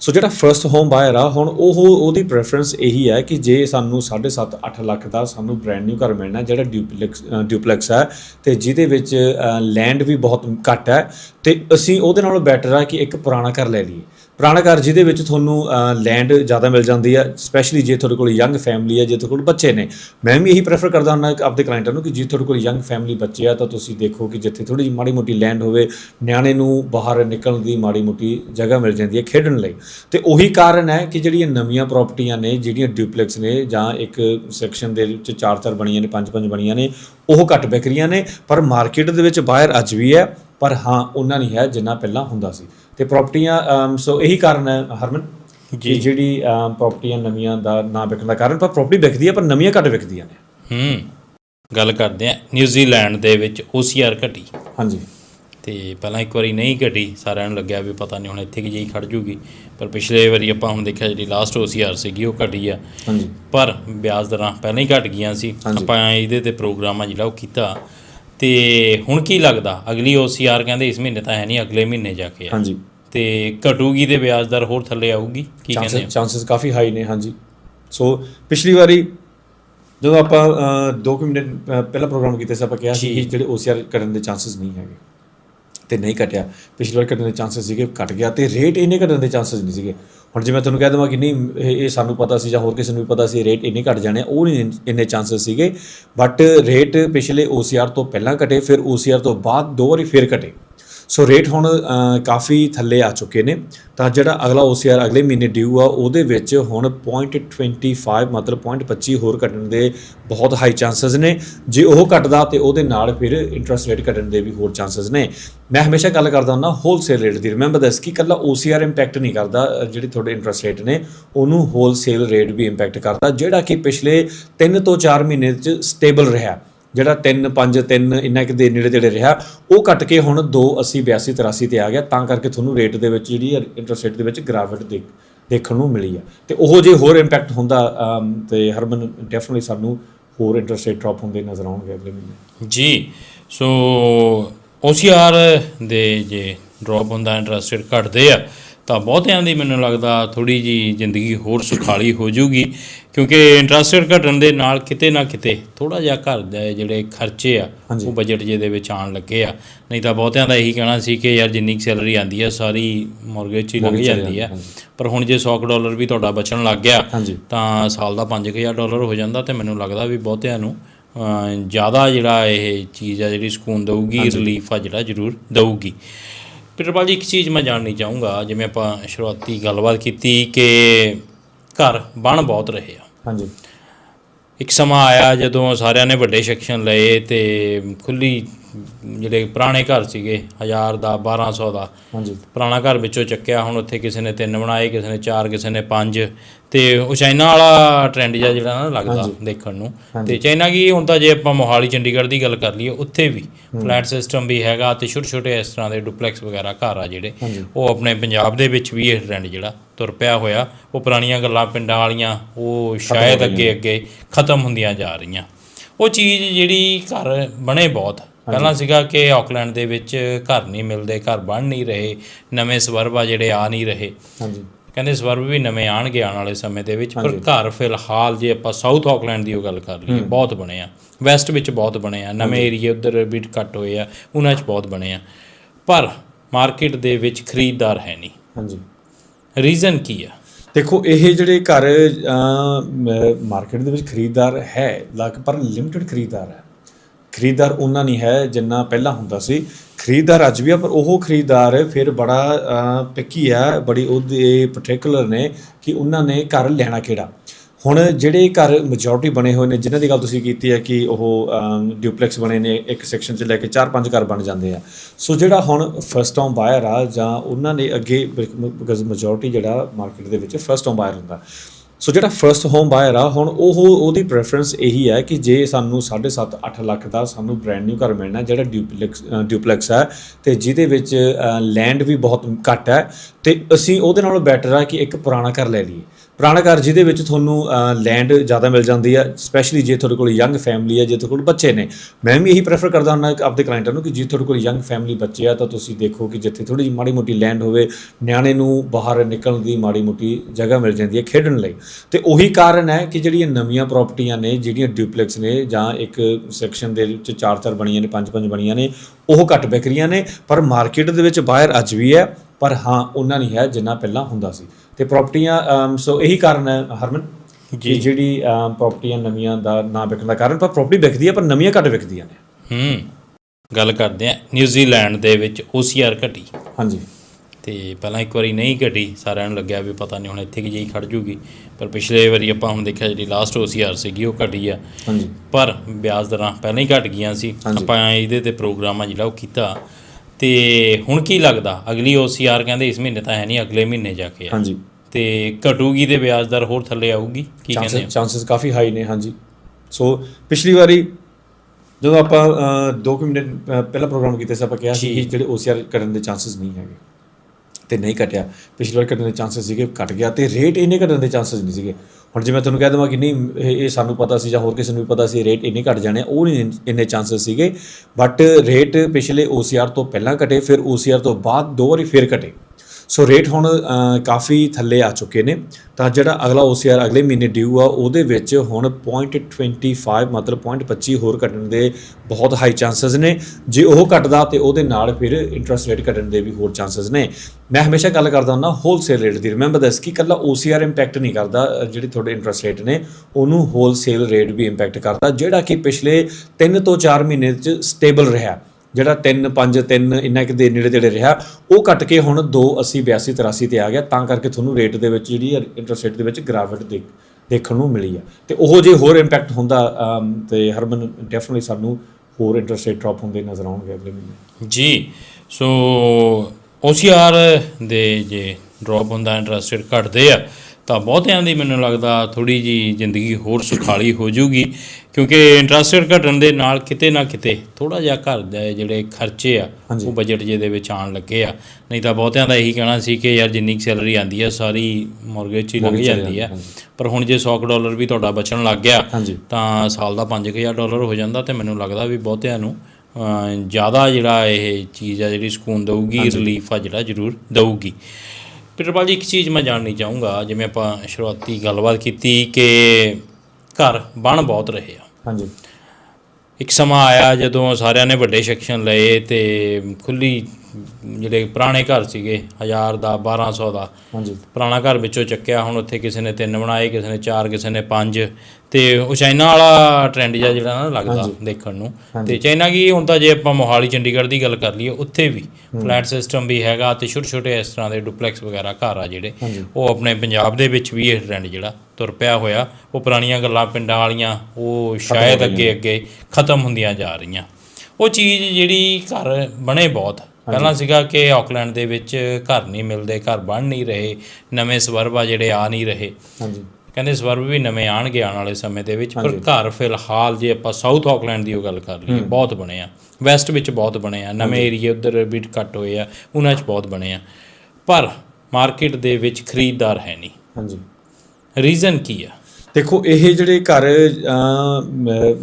ਸੋ ਜਿਹੜਾ ਫਰਸਟ ਹੋਮ ਬਾਇਰ ਆ, ਹੁਣ ਉਹ ਉਹਦੀ ਪ੍ਰੈਫਰੈਂਸ ਇਹੀ ਹੈ ਕਿ ਜੇ ਸਾਨੂੰ 7.5 8 ਲੱਖ ਦਾ ਸਾਨੂੰ ਬ੍ਰੈਂਡ ਨਿਊ ਘਰ ਮਿਲਣਾ, ਜਿਹੜਾ ਡਿਊਪਲੈਕਸ ਡਿਊਪਲੈਕਸ ਹੈ ਤੇ ਜਿਹਦੇ ਵਿੱਚ ਲੈਂਡ ਵੀ ਬਹੁਤ ਘੱਟ ਹੈ, ਤੇ ਅਸੀਂ ਉਹਦੇ ਨਾਲੋਂ ਬੈਟਰ ਆ ਕਿ ਇੱਕ ਪੁਰਾਣਾ ਘਰ ਲੈ ਲਈਏ। ਪੁਰਾਣਾ ਘਰ ਜਿਹਦੇ ਵਿੱਚ ਤੁਹਾਨੂੰ ਲੈਂਡ ਜ਼ਿਆਦਾ ਮਿਲ ਜਾਂਦੀ ਹੈ ਸਪੈਸ਼ਲੀ ਜੇ ਤੁਹਾਡੇ ਕੋਲ ਯੰਗ ਫੈਮਿਲੀ ਹੈ ਜੇ ਤੁਹਾਡੇ ਕੋਲ ਬੱਚੇ ਨੇ। ਮੈਂ ਵੀ ਇਹੀ ਪ੍ਰੈਫਰ ਕਰਦਾ ਹੁੰਦਾ ਕਿ ਆਪਣੇ ਕਲਾਇੰਟਾਂ ਨੂੰ ਕਿ ਜੇ ਤੁਹਾਡੇ ਕੋਲ ਯੰਗ ਫੈਮਿਲੀ ਬੱਚੇ ਆ, ਤਾਂ ਤੁਸੀਂ ਦੇਖੋ ਕਿ ਜਿੱਥੇ ਥੋੜੀ ਜਿਹੀ ਮਾੜੀ ਮੋਟੀ ਲੈਂਡ ਹੋਵੇ, ਨਿਆਣੇ ਨੂੰ ਬਾਹਰ ਨਿਕਲਣ ਦੀ ਮਾੜੀ ਮੋਟੀ ਜਗ੍ਹਾ ਮਿਲ ਜਾਂਦੀ ਹੈ ਖੇਡਣ ਲਈ। ਤੇ ਉਹੀ ਕਾਰਨ ਹੈ ਕਿ ਜਿਹੜੀਆਂ ਨਵੀਆਂ ਪ੍ਰਾਪਰਟੀਆਂ ਨੇ, ਜਿਹੜੀਆਂ ਡਿਊਪਲੈਕਸ ਨੇ, ਜਾਂ ਇੱਕ ਸੈਕਸ਼ਨ ਦੇ ਵਿੱਚ ਚਾਰ ਚਾਰ ਬਣੀਆਂ ਨੇ ਪੰਜ ਪੰਜ ਬਣੀਆਂ ਨੇ, ਉਹ ਘੱਟ ਵਿਕ ਰਹੀਆਂ ਨੇ, ਪਰ ਮਾਰਕੀਟ ਦੇ ਵਿੱਚ ਬਾਹਰ ਅੱਜ ਵੀ ਹੈ। ਪਰ ਹਾਂ ਉਹਨਾਂ ਨਹੀਂ ਹੈ ਜਿੰਨਾ ਪਹਿਲਾਂ ਹੁੰਦਾ ਸੀ। ਤੇ ਪ੍ਰਾਪਰਟੀਆਂ ਸੋ ਇਹੀ ਕਾਰਨ ਹੈ ਹਰਮਨ ਕਿ ਜਿਹੜੀ ਪ੍ਰਾਪਰਟੀਆਂ ਨਵੀਆਂ ਦਾ ਨਾ ਵਿਕਣ ਦਾ ਕਾਰਨ ਪਰ ਪ੍ਰਾਪਰਟੀ ਵਿਕਦੀ ਹੈ ਪਰ ਨਵੀਆਂ ਘੱਟ ਵਿਕਦੀਆਂ ਨੇ। ਹੂੰ। ਗੱਲ ਕਰਦੇ ਆ ਨਿਊਜ਼ੀਲੈਂਡ ਦੇ ਵਿੱਚ OCR ਘਟੀ। ਹਾਂਜੀ। ਤੇ ਪਹਿਲਾਂ ਇੱਕ ਵਾਰੀ ਨਹੀਂ ਘਟੀ ਸਾਰਿਆਂ ਨੂੰ ਲੱਗਿਆ ਵੀ ਪਤਾ ਨਹੀਂ ਹੁਣ ਇੱਥੇ ਕਿ ਜਿਹੀ ਖੜ ਜੂਗੀ। ਪਰ ਪਿਛਲੇ ਵਾਰੀ ਆਪਾਂ ਹੁਣ ਦੇਖਿਆ ਜਿਹੜੀ ਲਾਸਟ OCR ਸੀਗੀ ਉਹ ਘਟੀ ਆ। ਹਾਂਜੀ। ਪਰ ਵਿਆਜ ਦਰਾਂ ਪਹਿਲਾਂ ਹੀ ਘਟ ਗਈਆਂ ਸੀ। ਆਪਾਂ ਇਹਦੇ ਤੇ ਪ੍ਰੋਗਰਾਮ ਆ ਜਿਹੜਾ ਉਹ ਕੀਤਾ। ਤੇ ਹੁਣ ਕੀ ਲੱਗਦਾ? ਅਗਲੀ OCR ਕਹਿੰਦੇ ਇਸ ਮਹੀਨੇ ਤਾਂ ਹੈ ਨਹੀਂ ਅਗਲੇ ਮਹੀਨੇ ਜਾ ਕੇ ਹਾਂਜੀ। ਤੇ ਘਟੂਗੀ ਤੇ ਵਿਆਜ ਦਰ ਹੋਰ ਥੱਲੇ ਆਊਗੀ ਕੀ ਕਹਿੰਦੇ ਚਾਂਸਸ ਚਾਂਸਸ ਕਾਫੀ ਹਾਈ ਨੇ ਹਾਂਜੀ। ਸੋ ਪਿਛਲੀ ਵਾਰੀ ਜਦੋਂ ਆਪਾਂ 2 ਮਹੀਨੇ ਅ, ਪਹਿਲਾਂ ਪ੍ਰੋਗਰਾਮ ਕੀਤਾ ਸੀ ਆਪਾਂ ਕਿਹਾ ਸੀ ਕਿ ਜਿਹੜੇ OCR ਕਰਨ ਦੇ ਚਾਂਸਸ ਨਹੀਂ ਹੈਗੇ। ਤੇ ਨਹੀਂ ਘਟਿਆ। ਪਿਛਲੀ ਵਾਰ ਘਟਣ ਦੇ ਚਾਂਸਸ ਸੀਗੇ ਘਟ ਗਿਆ। ਤੇ ਰੇਟ ਇੰਨੇ ਘਟਣ ਦੇ ਚਾਂਸਸ ਨਹੀਂ ਸੀਗੇ। ਹੁਣ ਜੇ ਮੈਂ ਤੁਹਾਨੂੰ ਕਹਿ ਦਵਾਂ ਕਿ ਨਹੀਂ, ਇਹ ਇਹ ਸਾਨੂੰ ਪਤਾ ਸੀ ਜਾਂ ਹੋਰ ਕਿਸੇ ਨੂੰ ਵੀ ਪਤਾ ਸੀ ਰੇਟ ਇੰਨੇ ਘਟ ਜਾਣੇ ਉਹ ਨਹੀਂ ਇੰਨੇ ਚਾਂਸਸ ਸੀਗੇ। ਬਟ ਰੇਟ ਪਿਛਲੇ OCR ਤੋਂ ਪਹਿਲਾਂ ਘਟੇ, ਫਿਰ OCR ਤੋਂ ਬਾਅਦ ਦੋ ਵਾਰੀ ਫਿਰ ਘਟੇ। ਸੋ ਰੇਟ ਹੁਣ ਕਾਫੀ ਥੱਲੇ ਆ ਚੁੱਕੇ ਨੇ। ਤਾਂ ਜਿਹੜਾ ਅਗਲਾ OCR ਅਗਲੇ ਮਹੀਨੇ ਡਿਊ ਆ, ਉਹਦੇ ਵਿੱਚ ਹੁਣ 0.25 ਮਤਲਬ 0.25 ਹੋਰ ਘਟਣ ਦੇ ਬਹੁਤ ਹਾਈ ਚਾਂਸਸ ਨੇ। ਜੇ ਉਹ ਘਟਦਾ ਤੇ ਉਹਦੇ ਨਾਲ ਫਿਰ ਇੰਟਰਸਟ ਰੇਟ ਘਟਣ ਦੇ ਵੀ ਹੋਰ ਚਾਂਸਸ ਨੇ। ਮੈਂ ਹਮੇਸ਼ਾ ਗੱਲ ਕਰਦਾ ਹੁੰਦਾ ਹੋਲਸੇਲ ਰੇਟ ਦੀ। ਰਿਮੈਂਬਰ ਦਿਸ ਕਿ ਕੱਲਾ OCR ਇੰਪੈਕਟ ਨਹੀਂ ਕਰਦਾ ਜਿਹੜੇ ਤੁਹਾਡੇ ਇੰਟਰਸਟ ਰੇਟ ਨੇ, ਉਹਨੂੰ ਹੋਲਸੇਲ ਰੇਟ ਵੀ ਇੰਪੈਕਟ ਕਰਦਾ, ਜਿਹੜਾ ਕਿ ਪਿਛਲੇ 3 ਤੋਂ 4 ਮਹੀਨੇ 'ਚ ਸਟੇਬਲ ਰਿਹਾ। ਜਿਹੜਾ 3 5 3 ਇੰਨਾ ਕਿ ਦੇ ਨੇੜੇ ਤੇੜੇ ਰਿਹਾ ਉਹ ਕੱਟ ਕੇ ਹੁਣ 2 80 82 83 ਤੇ ਆ ਗਿਆ ਤਾਂ ਕਰਕੇ ਤੁਹਾਨੂੰ ਰੇਟ ਦੇ ਵਿੱਚ ਜਿਹੜੀ ਇੰਟਰਸਟ ਰੇਟ ਦੇ ਵਿੱਚ ਗ੍ਰਾਵਿਟ ਦੇਖ ਦੇਖਣ ਨੂੰ ਮਿਲੀ ਆ। ਤੇ ਉਹ ਜੇ ਹੋਰ ਇੰਪੈਕਟ ਹੁੰਦਾ ਅਮ, ਤੇ ਹਰਮਨ ਡੈਫੀਨਿਟਲੀ ਸਾਨੂੰ ਹੋਰ ਇੰਟਰਸਟ ਰੇਟ ਡ੍ਰੌਪ ਹੁੰਦੇ ਨਜ਼ਰ ਆਉਣਗੇ ਅਗਲੇ ਮਹੀਨੇ। ਜੀ ਸੋ OCR ਦੇ ਜੇ ਡ੍ਰੌਪ ਹੁੰਦਾ ਇੰਟਰਸਟ ਰੇਟ ਘਟਦੇ ਆ ਤਾਂ ਬਹੁਤਿਆਂ ਦੀ ਮੈਨੂੰ ਲੱਗਦਾ ਥੋੜੀ ਜੀ ਜ਼ਿੰਦਗੀ ਹੋਰ ਸੁਖਾਲੀ ਹੋ ਜੂਗੀ ਕਿਉਂਕਿ ਇੰਟਰਸਟ ਰੇਟ ਘਟਣ ਦੇ ਨਾਲ ਕਿਤੇ ਨਾ ਕਿਤੇ ਥੋੜਾ ਜਿਹਾ ਘਰ ਦੇ ਜਿਹੜੇ ਖਰਚੇ ਆ। ਉਹ ਬਜਟ ਜੇ ਦੇ ਵਿੱਚ ਆਉਣ ਲੱਗੇ ਆ। ਨਹੀਂ ਤਾਂ ਬਹੁਤਿਆਂ ਦਾ ਇਹੀ ਕਹਿਣਾ ਸੀ ਕਿ ਯਾਰ ਜਿੰਨੀ ਸੈਲਰੀ ਆਂਦੀ ਆ ਸਾਰੀ ਮੌਰਗੇਜ 'ਚ ਹੀ 'ਚ ਜਾਂਦੀ ਆ ਪਰ ਹੁਣ ਜੇ 100 ਕੁ ਡਾਲਰ ਵੀ ਤੁਹਾਡਾ ਬਚਣ ਲੱਗ ਗਿਆ ਤਾਂ ਸਾਲ ਦਾ 5000 ਡਾਲਰ ਹੋ ਜਾਂਦਾ ਤੇ ਮੈਨੂੰ ਲੱਗਦਾ ਵੀ ਬਹੁਤਿਆਂ ਨੂੰ ਜ਼ਿਆਦਾ ਜਿਹੜਾ ਇਹ ਚੀਜ਼ ਆ ਜਿਹੜੀ ਸਕੂਨ ਦਊਗੀ ਰਿਲੀਫ ਆ ਜਿਹੜਾ ਜ਼ਰੂਰ ਦਊਗੀ। ਪਿਟਰਪਾਲ ਜੀ ਇੱਕ ਚੀਜ਼ ਮੈਂ ਜਾਣਨੀ ਚਾਹੂੰਗਾ ਜਿਵੇਂ ਆਪਾਂ ਸ਼ੁਰੂਆਤੀ ਗੱਲਬਾਤ ਕੀਤੀ ਕਿ ਘਰ ਬਣ ਬਹੁਤ ਰਹੇ ਆ। ਹਾਂਜੀ। ਇੱਕ ਸਮਾਂ ਆਇਆ ਜਦੋਂ ਸਾਰਿਆਂ ਨੇ ਵੱਡੇ ਸੈਕਸ਼ਨ ਲਏ ਤੇ ਖੁੱਲੀ ਜਿਹੜੇ ਪੁਰਾਣੇ ਘਰ ਸੀਗੇ 1000 ਦਾ 1200 ਦਾ। ਹਾਂਜੀ। ਪੁਰਾਣਾ ਘਰ ਵਿੱਚੋਂ ਚੱਕਿਆ ਹੁਣ ਉੱਥੇ ਕਿਸੇ ਨੇ ਤਿੰਨ ਬਣਾਏ ਕਿਸੇ ਨੇ ਚਾਰ ਕਿਸੇ ਨੇ ਪੰਜ। ਤੇ ਉਹ ਚਾਈਨਾ ਵਾਲਾ ਟ੍ਰੈਂਡ ਜਿਹਾ ਜਿਹੜਾ ਨਾ ਲੱਗਦਾ ਦੇਖਣ ਨੂੰ। ਤੇ ਚਾਈਨਾ ਕੀ ਹੁਣ ਤਾਂ ਜੇ ਆਪਾਂ ਮੋਹਾਲੀ ਚੰਡੀਗੜ੍ਹ ਦੀ ਗੱਲ ਕਰ ਲਈਏ ਉੱਥੇ ਵੀ ਫਲੈਟ ਸਿਸਟਮ ਵੀ ਹੈਗਾ ਤੇ ਛੋਟੇ ਛੋਟੇ ਇਸ ਤਰ੍ਹਾਂ ਦੇ ਡੁਪਲੈਕਸ ਵਗੈਰਾ ਘਰ ਆ ਜਿਹੜੇ। ਉਹ ਆਪਣੇ ਪੰਜਾਬ ਦੇ ਵਿੱਚ ਵੀ ਇਹ ਟ੍ਰੈਂਡ ਜਿਹੜਾ ਤੁਰ ਪਿਆ ਹੋਇਆ। ਉਹ ਪੁਰਾਣੀਆਂ ਗੱਲਾਂ ਪਿੰਡਾਂ ਵਾਲੀਆਂ ਉਹ ਸ਼ਾਇਦ ਅੱਗੇ ਅੱਗੇ ਖਤਮ ਹੁੰਦੀਆਂ ਜਾ ਰਹੀਆਂ। ਉਹ ਚੀਜ਼ ਜਿਹੜੀ ਘਰ ਬਣੇ ਬਹੁਤ। ਪਹਿਲਾਂ ਸੀਗਾ ਕਿ ਆਕਲੈਂਡ ਦੇ ਵਿੱਚ ਘਰ ਨਹੀਂ ਮਿਲਦੇ ਘਰ ਬਣ ਨਹੀਂ ਰਹੇ ਨਵੇਂ ਸਵਰਬ ਆ ਜਿਹੜੇ ਆ ਨਹੀਂ ਰਹੇ। ਹਾਂਜੀ। ਕਹਿੰਦੇ ਸਵਰਬ ਵੀ ਨਵੇਂ ਆਣਗੇ ਆਉਣ ਵਾਲੇ ਸਮੇਂ ਦੇ ਵਿੱਚ ਪਰ ਘਰ ਫਿਲਹਾਲ ਜੇ ਆਪਾਂ ਸਾਊਥ ਆਕਲੈਂਡ ਦੀ ਉਹ ਗੱਲ ਕਰ ਲਈਏ ਬਹੁਤ ਬਣੇ ਆ। ਵੈਸਟ ਵਿੱਚ ਬਹੁਤ ਬਣੇ ਆ। ਨਵੇਂ ਏਰੀਏ ਉਧਰ ਵੀ ਘੱਟ ਹੋਏ ਆ ਉਹਨਾਂ 'ਚ ਬਹੁਤ ਬਣੇ ਆ। ਪਰ ਮਾਰਕੀਟ ਦੇ ਵਿੱਚ ਖਰੀਦਦਾਰ ਹੈ ਨਹੀਂ। ਹਾਂਜੀ। ਰੀਜ਼ਨ ਕੀ ਆ? ਦੇਖੋ ਇਹ ਜਿਹੜੇ ਘਰ ਮਾਰਕੀਟ ਦੇ ਵਿੱਚ ਖਰੀਦਦਾਰ ਹੈ ਲਗ ਪਰ ਲਿਮਟਿਡ ਖਰੀਦਦਾਰ ਹੈ। ਖਰੀਦਦਾਰ ਉਹਨਾਂ ਨਹੀਂ ਹੈ ਜਿੰਨਾ ਪਹਿਲਾਂ ਹੁੰਦਾ ਸੀ। ਖਰੀਦਦਾਰ ਅੱਜ ਵੀ ਆ, ਪਰ ਉਹ ਖਰੀਦਦਾਰ ਫਿਰ ਬੜਾ ਪਿੱਕੀ ਆ, ਬੜੀ ਉਹਦੇ ਪਾਰਟਿਕੂਲਰ ਨੇ ਕਿ ਉਹਨਾਂ ਨੇ ਘਰ ਲੈਣਾ ਕਿਹੜਾ। ਹੁਣ ਜਿਹੜੇ ਘਰ ਮੈਜੋਰਟੀ ਬਣੇ ਹੋਏ ਨੇ, ਜਿਨ੍ਹਾਂ ਦੀ ਗੱਲ ਤੁਸੀਂ ਕੀਤੀ ਹੈ ਕਿ ਉਹ ਡਿਊਪਲੈਕਸ ਬਣੇ ਨੇ, ਇੱਕ ਸੈਕਸ਼ਨ 'ਚ ਲੈ ਕੇ 4-5 ਘਰ ਬਣ ਜਾਂਦੇ ਆ। ਸੋ ਜਿਹੜਾ ਹੁਣ ਫਸਟ ਟਾਈਮ ਬਾਇਰ ਆ ਜਾਂ ਉਹਨਾਂ ਨੇ ਅੱਗੇ ਬਿਕਾਜ਼ ਮੈਜੋਰਟੀ ਜਿਹੜਾ ਮਾਰਕੀਟ ਦੇ ਵਿੱਚ ਫਸਟ ਟਾਈਮ ਬਾਇਰ ਹੁੰਦਾ। ਸੋ ਜਿਹੜਾ ਫਰਸਟ ਹੋਮ ਬਾਇਰ ਆ, ਹੁਣ ਉਹ ਉਹਦੀ ਪ੍ਰੈਫਰੈਂਸ ਇਹੀ ਹੈ ਕਿ ਜੇ ਸਾਨੂੰ 7.5 8 ਲੱਖ ਦਾ ਸਾਨੂੰ ਬ੍ਰੈਂਡ ਨਿਊ ਘਰ ਮਿਲਣਾ, ਜਿਹੜਾ ਡਿਊਪਲੈਕਸ ਡਿਊਪਲੈਕਸ ਹੈ ਤੇ ਜਿਹਦੇ ਵਿੱਚ ਲੈਂਡ ਵੀ ਬਹੁਤ ਘੱਟ ਹੈ, ਤੇ ਅਸੀਂ ਉਹਦੇ ਨਾਲੋਂ ਬੈਟਰ ਆ ਕਿ ਇੱਕ ਪੁਰਾਣਾ ਘਰ ਲੈ ਲਈਏ। ਪੁਰਾਣਾ ਘਰ ਜਿਹਦੇ ਵਿੱਚ ਤੁਹਾਨੂੰ ਲੈਂਡ ਜ਼ਿਆਦਾ ਮਿਲ ਜਾਂਦੀ ਹੈ ਸਪੈਸ਼ਲੀ ਜੇ ਤੁਹਾਡੇ ਕੋਲ ਯੰਗ ਫੈਮਿਲੀ ਹੈ ਜੇ ਤੁਹਾਡੇ ਕੋਲ ਬੱਚੇ ਨੇ। ਮੈਂ ਵੀ ਇਹੀ ਪ੍ਰੈਫਰ ਕਰਦਾ ਹੁੰਦਾ ਆਪਣੇ ਕਲਾਇੰਟਾਂ ਨੂੰ ਕਿ ਜੇ ਤੁਹਾਡੇ ਕੋਲ ਯੰਗ ਫੈਮਿਲੀ ਬੱਚੇ ਆ, ਤਾਂ ਤੁਸੀਂ ਦੇਖੋ ਕਿ ਜਿੱਥੇ ਥੋੜੀ ਜਿਹੀ ਮਾੜੀ ਮੋਟੀ ਲੈਂਡ ਹੋਵੇ, ਨਿਆਣੇ ਨੂੰ ਬਾਹਰ ਨਿਕਲਣ ਦੀ ਮਾੜੀ ਮੋਟੀ ਜਗ੍ਹਾ ਮਿਲ ਜਾਂਦੀ ਹੈ ਖੇਡਣ ਲਈ। ਤੇ ਉਹੀ ਕਾਰਨ ਹੈ ਕਿ ਜਿਹੜੀਆਂ ਨਵੀਆਂ ਪ੍ਰਾਪਰਟੀਆਂ ਨੇ, ਜਿਹੜੀਆਂ ਡਿਊਪਲੈਕਸ ਨੇ, ਜਾਂ ਇੱਕ ਸੈਕਸ਼ਨ ਦੇ ਵਿੱਚ ਚਾਰ ਚਾਰ ਬਣੀਆਂ ਨੇ, ਪੰਜ ਪੰਜ ਬਣੀਆਂ ਨੇ, ਉਹ ਘੱਟ ਵਿਕ ਰਹੀਆਂ ਨੇ, ਪਰ ਮਾਰਕੀਟ ਦੇ ਵਿੱਚ ਬਾਹਰ ਅੱਜ ਵੀ ਹੈ, ਪਰ ਹਾਂ, ਉਹਨਾਂ ਨਹੀਂ ਹੈ ਜਿੰਨਾ ਪਹਿਲਾਂ ਹੁੰਦਾ ਸੀ। ਤੇ ਪ੍ਰਾਪਰਟੀਆਂ ਸੋ ਇਹੀ ਕਾਰਨ ਹੈ ਹਰਮਨ ਕਿ ਜਿਹੜੀ ਪ੍ਰਾਪਰਟੀਆਂ ਨਵੀਆਂ ਦਾ ਨਾ ਵਿਕਣ ਦਾ ਕਾਰਨ ਪਰ ਪ੍ਰਾਪਰਟੀ ਵਿਕਦੀ ਹੈ ਪਰ ਨਵੀਆਂ ਘੱਟ ਵਿਕਦੀਆਂ ਨੇ। ਹੂੰ ਗੱਲ ਕਰਦੇ ਆ ਨਿਊਜ਼ੀਲੈਂਡ ਦੇ ਵਿੱਚ OCR ਘਟੀ। ਹਾਂਜੀ। ਤੇ ਪਹਿਲਾਂ ਇੱਕ ਵਾਰੀ ਨਹੀਂ ਘਟੀ ਸਾਰਿਆਂ ਨੂੰ ਲੱਗਿਆ ਵੀ ਪਤਾ ਨਹੀਂ ਹੁਣ ਇੱਥੇ ਕਿ ਜਿਹੀ ਖੜ ਜੂਗੀ ਪਰ ਪਿਛਲੇ ਵਾਰੀ ਆਪਾਂ ਹੁਣ ਦੇਖਿਆ ਜਿਹੜੀ ਲਾਸਟ OCR ਸੀਗੀ ਉਹ ਘਟੀ ਆ। ਹਾਂਜੀ। ਪਰ ਵਿਆਜ ਦਰਾਂ ਪਹਿਲਾਂ ਹੀ ਘਟ ਗਈਆਂ ਸੀ। ਆਪਾਂ ਇਹਦੇ ਤੇ ਪ੍ਰੋਗਰਾਮ ਆ ਜਿਹੜਾ ਉਹ ਕੀਤਾ। ਤੇ ਹੁਣ ਕੀ ਲੱਗਦਾ ਅਗਲੀ OCR ਕਹਿੰਦੇ ਇਸ ਮਹੀਨੇ ਤਾਂ ਹੈ ਨਹੀਂ ਅਗਲੇ ਮਹੀਨੇ ਜਾ ਕੇ ਆ। ਹਾਂਜੀ। ਤੇ ਘਟੂਗੀ ਤੇ ਵਿਆਜ ਦਰ ਹੋਰ ਥੱਲੇ ਆਊਗੀ ਕੀ ਕਹਿੰਦੇ ਚਾਂਸਸ ਚਾਂਸਸ ਕਾਫੀ ਹਾਈ ਨੇ ਹਾਂਜੀ। ਸੋ ਪਿਛਲੀ ਵਾਰੀ ਜਦੋਂ ਆਪਾਂ 2 ਮਹੀਨੇ ਅ, ਪਹਿਲਾਂ ਪ੍ਰੋਗਰਾਮ ਕੀਤਾ ਸੀ ਆਪਾਂ ਕਿਹਾ ਸੀ ਕਿ ਜਿਹੜੇ OCR ਕਰਨ ਦੇ ਚਾਂਸਸ ਨਹੀਂ ਹੈਗੇ। ਤੇ ਨਹੀਂ ਘਟਿਆ ਪਿਛਲੀ ਵਾਰ ਘਟਣ ਦੇ ਚਾਂਸਸ ਸੀਗੇ ਘਟ ਗਿਆ। ਤੇ ਰੇਟ ਇੰਨੇ ਘਟਣ ਦੇ ਚਾਂਸਸ ਨਹੀਂ ਸੀਗੇ। ਹੁਣ ਜੇ ਮੈਂ ਤੁਹਾਨੂੰ ਕਹਿ ਦਵਾਂ ਕਿ ਨਹੀਂ ਇਹ ਸਾਨੂੰ ਪਤਾ ਸੀ ਜਾਂ ਹੋਰ ਕਿਸੇ ਨੂੰ ਵੀ ਪਤਾ ਸੀ ਰੇਟ ਇੰਨੇ ਘਟ ਜਾਣੇ ਉਹ ਨਹੀਂ ਇੰਨੇ ਚਾਂਸਸ ਸੀਗੇ। ਬਟ ਰੇਟ ਪਿਛਲੇ OCR ਤੋਂ ਪਹਿਲਾਂ ਘਟੇ ਫਿਰ OCR ਤੋਂ ਬਾਅਦ ਦੋ ਵਾਰੀ ਫਿਰ ਘਟੇ। ਸੋ ਰੇਟ ਹੁਣ ਕਾਫੀ ਥੱਲੇ ਆ ਚੁੱਕੇ ਨੇ। ਤਾਂ ਜਿਹੜਾ ਅਗਲਾ OCR ਅਗਲੇ ਮਹੀਨੇ ਡਿਊ ਆ, ਉਹਦੇ ਵਿੱਚ ਹੁਣ 0.25 ਮਤਲਬ 0.25 ਹੋਰ ਘਟਣ ਦੇ ਬਹੁਤ ਹਾਈ ਚਾਂਸਸ ਨੇ। ਜੇ ਉਹ ਘਟਦਾ ਤੇ ਉਹਦੇ ਨਾਲ ਫਿਰ ਇੰਟਰਸਟ ਰੇਟ ਘਟਣ ਦੇ ਵੀ ਹੋਰ ਚਾਂਸਸ ਨੇ। ਮੈਂ ਹਮੇਸ਼ਾ ਗੱਲ ਕਰਦਾ ਹੁੰਦਾ ਹੋਲਸੇਲ ਰੇਟ ਦੀ। ਰਿਮੈਂਬਰ ਦਿਸ ਕਿ ਕੱਲਾ OCR ਇੰਪੈਕਟ ਨਹੀਂ ਕਰਦਾ ਜਿਹੜੇ ਤੁਹਾਡੇ ਇੰਟਰਸਟ ਰੇਟ ਨੇ, ਉਹਨੂੰ ਹੋਲਸੇਲ ਰੇਟ ਵੀ ਇੰਪੈਕਟ ਕਰਦਾ, ਜਿਹੜਾ ਕਿ ਪਿਛਲੇ 3 ਤੋਂ 4 ਮਹੀਨੇ 'ਚ ਸਟੇਬਲ ਰਿਹਾ। ਜਿਹੜਾ 3 5 3 ਇੰਨਾ ਕਿ ਦੇ ਨੇੜੇ ਤੇੜੇ ਰਿਹਾ ਉਹ ਕੱਟ ਕੇ ਹੁਣ 2 80 82 83 ਤੇ ਆ ਗਿਆ ਤਾਂ ਕਰਕੇ ਤੁਹਾਨੂੰ ਰੇਟ ਦੇ ਵਿੱਚ ਜਿਹੜੀ ਇੰਟਰਸਟ ਰੇਟ ਦੇ ਵਿੱਚ ਗ੍ਰਾਵਿਟ ਦੇ ਦੇਖਣ ਨੂੰ ਮਿਲੀ ਆ। ਤੇ ਉਹ ਜੇ ਹੋਰ ਇੰਪੈਕਟ ਹੁੰਦਾ ਅਮ, ਤੇ ਹਰਮਨ ਡੈਫੀਨਿਟਲੀ ਸਾਨੂੰ ਹੋਰ ਇੰਟਰਸਟ ਰੇਟ ਡ੍ਰੌਪ ਹੁੰਦੇ ਨਜ਼ਰ ਆਉਣਗੇ ਅਗਲੇ ਮਹੀਨੇ। ਜੀ ਸੋ OCR ਦੇ ਜੇ ਡ੍ਰੌਪ ਹੁੰਦਾ ਇੰਟਰਸਟ ਰੇਟ ਘਟਦੇ ਆ ਤਾਂ ਬਹੁਤਿਆਂ ਦੀ ਮੈਨੂੰ ਲੱਗਦਾ ਥੋੜੀ ਜੀ ਜ਼ਿੰਦਗੀ ਹੋਰ ਸੁਖਾਲੀ ਹੋ ਜੂਗੀ ਕਿਉਂਕਿ ਇੰਟਰਸਟ ਰੇਟ ਘਟਣ ਦੇ ਨਾਲ ਕਿਤੇ ਨਾ ਕਿਤੇ ਥੋੜਾ ਜਿਹਾ ਘਰ ਦੇ ਜਿਹੜੇ ਖਰਚੇ ਆ ਉਹ ਬਜਟ ਜੇ ਦੇ ਵਿੱਚ ਆਉਣ ਲੱਗੇ ਆ। ਨਹੀਂ ਤਾਂ ਬਹੁਤਿਆਂ ਦਾ ਇਹੀ ਕਹਿਣਾ ਸੀ ਕਿ ਯਾਰ ਜਿੰਨੀ ਸੈਲਰੀ ਆਂਦੀ ਆ ਸਾਰੀ ਮਾਰਗੇਜ 'ਚ ਹੀ ਲੱਗ ਜਾਂਦੀ ਆ ਪਰ ਹੁਣ ਜੇ 100 ਕੁ ਡਾਲਰ ਵੀ ਤੁਹਾਡਾ ਬਚਣ ਲੱਗ ਗਿਆ ਤਾਂ ਸਾਲ ਦਾ 5000 ਡਾਲਰ ਹੋ ਜਾਂਦਾ ਤੇ ਮੈਨੂੰ ਲੱਗਦਾ ਵੀ ਬਹੁਤਿਆਂ ਨੂੰ ਜ਼ਿਆਦਾ ਜਿਹੜਾ ਇਹ ਚੀਜ਼ ਆ ਜਿਹੜੀ ਸਕੂਨ ਦਊਗੀ ਰਿਲੀਫ ਆ ਜਿਹੜਾ ਜ਼ਰੂਰ ਦਊਗੀ। ਪਿਟਰਪਾਲ ਜੀ ਇੱਕ ਚੀਜ਼ ਮੈਂ ਜਾਣਨੀ ਚਾਹੂੰਗਾ ਜਿਵੇਂ ਆਪਾਂ ਸ਼ੁਰੂਆਤੀ ਗੱਲਬਾਤ ਕੀਤੀ ਕਿ ਘਰ ਬਣ ਬਹੁਤ ਰਹੇ ਆ। ਹਾਂਜੀ। ਇੱਕ ਸਮਾਂ ਆਇਆ ਜਦੋਂ ਸਾਰਿਆਂ ਨੇ ਵੱਡੇ ਸੈਕਸ਼ਨ ਲਏ ਤੇ ਖੁੱਲੀ ਜਿਹੜੇ ਪੁਰਾਣੇ ਘਰ ਸੀਗੇ 1000 ਦਾ 1200 ਦਾ। ਹਾਂਜੀ। ਪੁਰਾਣਾ ਘਰ ਵਿੱਚੋਂ ਚੱਕਿਆ ਹੁਣ ਉੱਥੇ ਕਿਸੇ ਨੇ ਤਿੰਨ ਬਣਾਏ ਕਿਸੇ ਨੇ ਚਾਰ ਕਿਸੇ ਨੇ ਪੰਜ। ਤੇ ਉਹ ਚਾਈਨਾ ਵਾਲਾ ਟ੍ਰੈਂਡ ਜਿਹਾ ਜਿਹੜਾ ਨਾ ਲੱਗਦਾ ਦੇਖਣ ਨੂੰ। ਤੇ ਚਾਈਨਾ ਕੀ ਹੁਣ ਤਾਂ ਜੇ ਆਪਾਂ ਮੋਹਾਲੀ ਚੰਡੀਗੜ੍ਹ ਦੀ ਗੱਲ ਕਰ ਲਈਏ ਉੱਥੇ ਵੀ ਫਲੈਟ ਸਿਸਟਮ ਵੀ ਹੈਗਾ ਤੇ ਛੋਟੇ ਛੋਟੇ ਇਸ ਤਰ੍ਹਾਂ ਦੇ ਡੁਪਲੈਕਸ ਵਗੈਰਾ ਘਰ ਆ ਜਿਹੜੇ। ਉਹ ਆਪਣੇ ਪੰਜਾਬ ਦੇ ਵਿੱਚ ਵੀ ਇਹ ਟ੍ਰੈਂਡ ਜਿਹੜਾ ਤੁਰ ਪਿਆ ਹੋਇਆ। ਉਹ ਪੁਰਾਣੀਆਂ ਗੱਲਾਂ ਪਿੰਡਾਂ ਵਾਲੀਆਂ ਉਹ ਸ਼ਾਇਦ ਅੱਗੇ ਅੱਗੇ ਖਤਮ ਹੁੰਦੀਆਂ ਜਾ ਰਹੀਆਂ। ਉਹ ਚੀਜ਼ ਜਿਹੜੀ ਘਰ ਬਣੇ ਬਹੁਤ। ਪਹਿਲਾਂ ਸੀਗਾ ਕਿ ਆਕਲੈਂਡ ਦੇ ਵਿੱਚ ਘਰ ਨਹੀਂ ਮਿਲਦੇ ਘਰ ਬਣ ਨਹੀਂ ਰਹੇ ਨਵੇਂ ਸਵਰਬ ਆ ਜਿਹੜੇ ਆ ਨਹੀਂ ਰਹੇ। ਹਾਂਜੀ। ਕਹਿੰਦੇ ਸਵਰਬ ਵੀ ਨਵੇਂ ਆਣਗੇ ਆਉਣ ਵਾਲੇ ਸਮੇਂ ਦੇ ਵਿੱਚ ਪਰ ਘਰ ਫਿਲਹਾਲ ਜੇ ਆਪਾਂ ਸਾਊਥ ਆਕਲੈਂਡ ਦੀ ਉਹ ਗੱਲ ਕਰ ਲਈਏ ਬਹੁਤ ਬਣੇ ਆ। ਵੈਸਟ ਵਿੱਚ ਬਹੁਤ ਬਣੇ ਆ। ਨਵੇਂ ਏਰੀਏ ਉਧਰ ਵੀ ਘੱਟ ਹੋਏ ਆ ਉਹਨਾਂ 'ਚ ਬਹੁਤ ਬਣੇ ਆ। ਪਰ ਮਾਰਕੀਟ ਦੇ ਵਿੱਚ ਖਰੀਦਦਾਰ ਹੈ ਨਹੀਂ। ਹਾਂਜੀ। ਰੀਜ਼ਨ ਕੀ ਆ? ਦੇਖੋ ਇਹ ਜਿਹੜੇ ਘਰ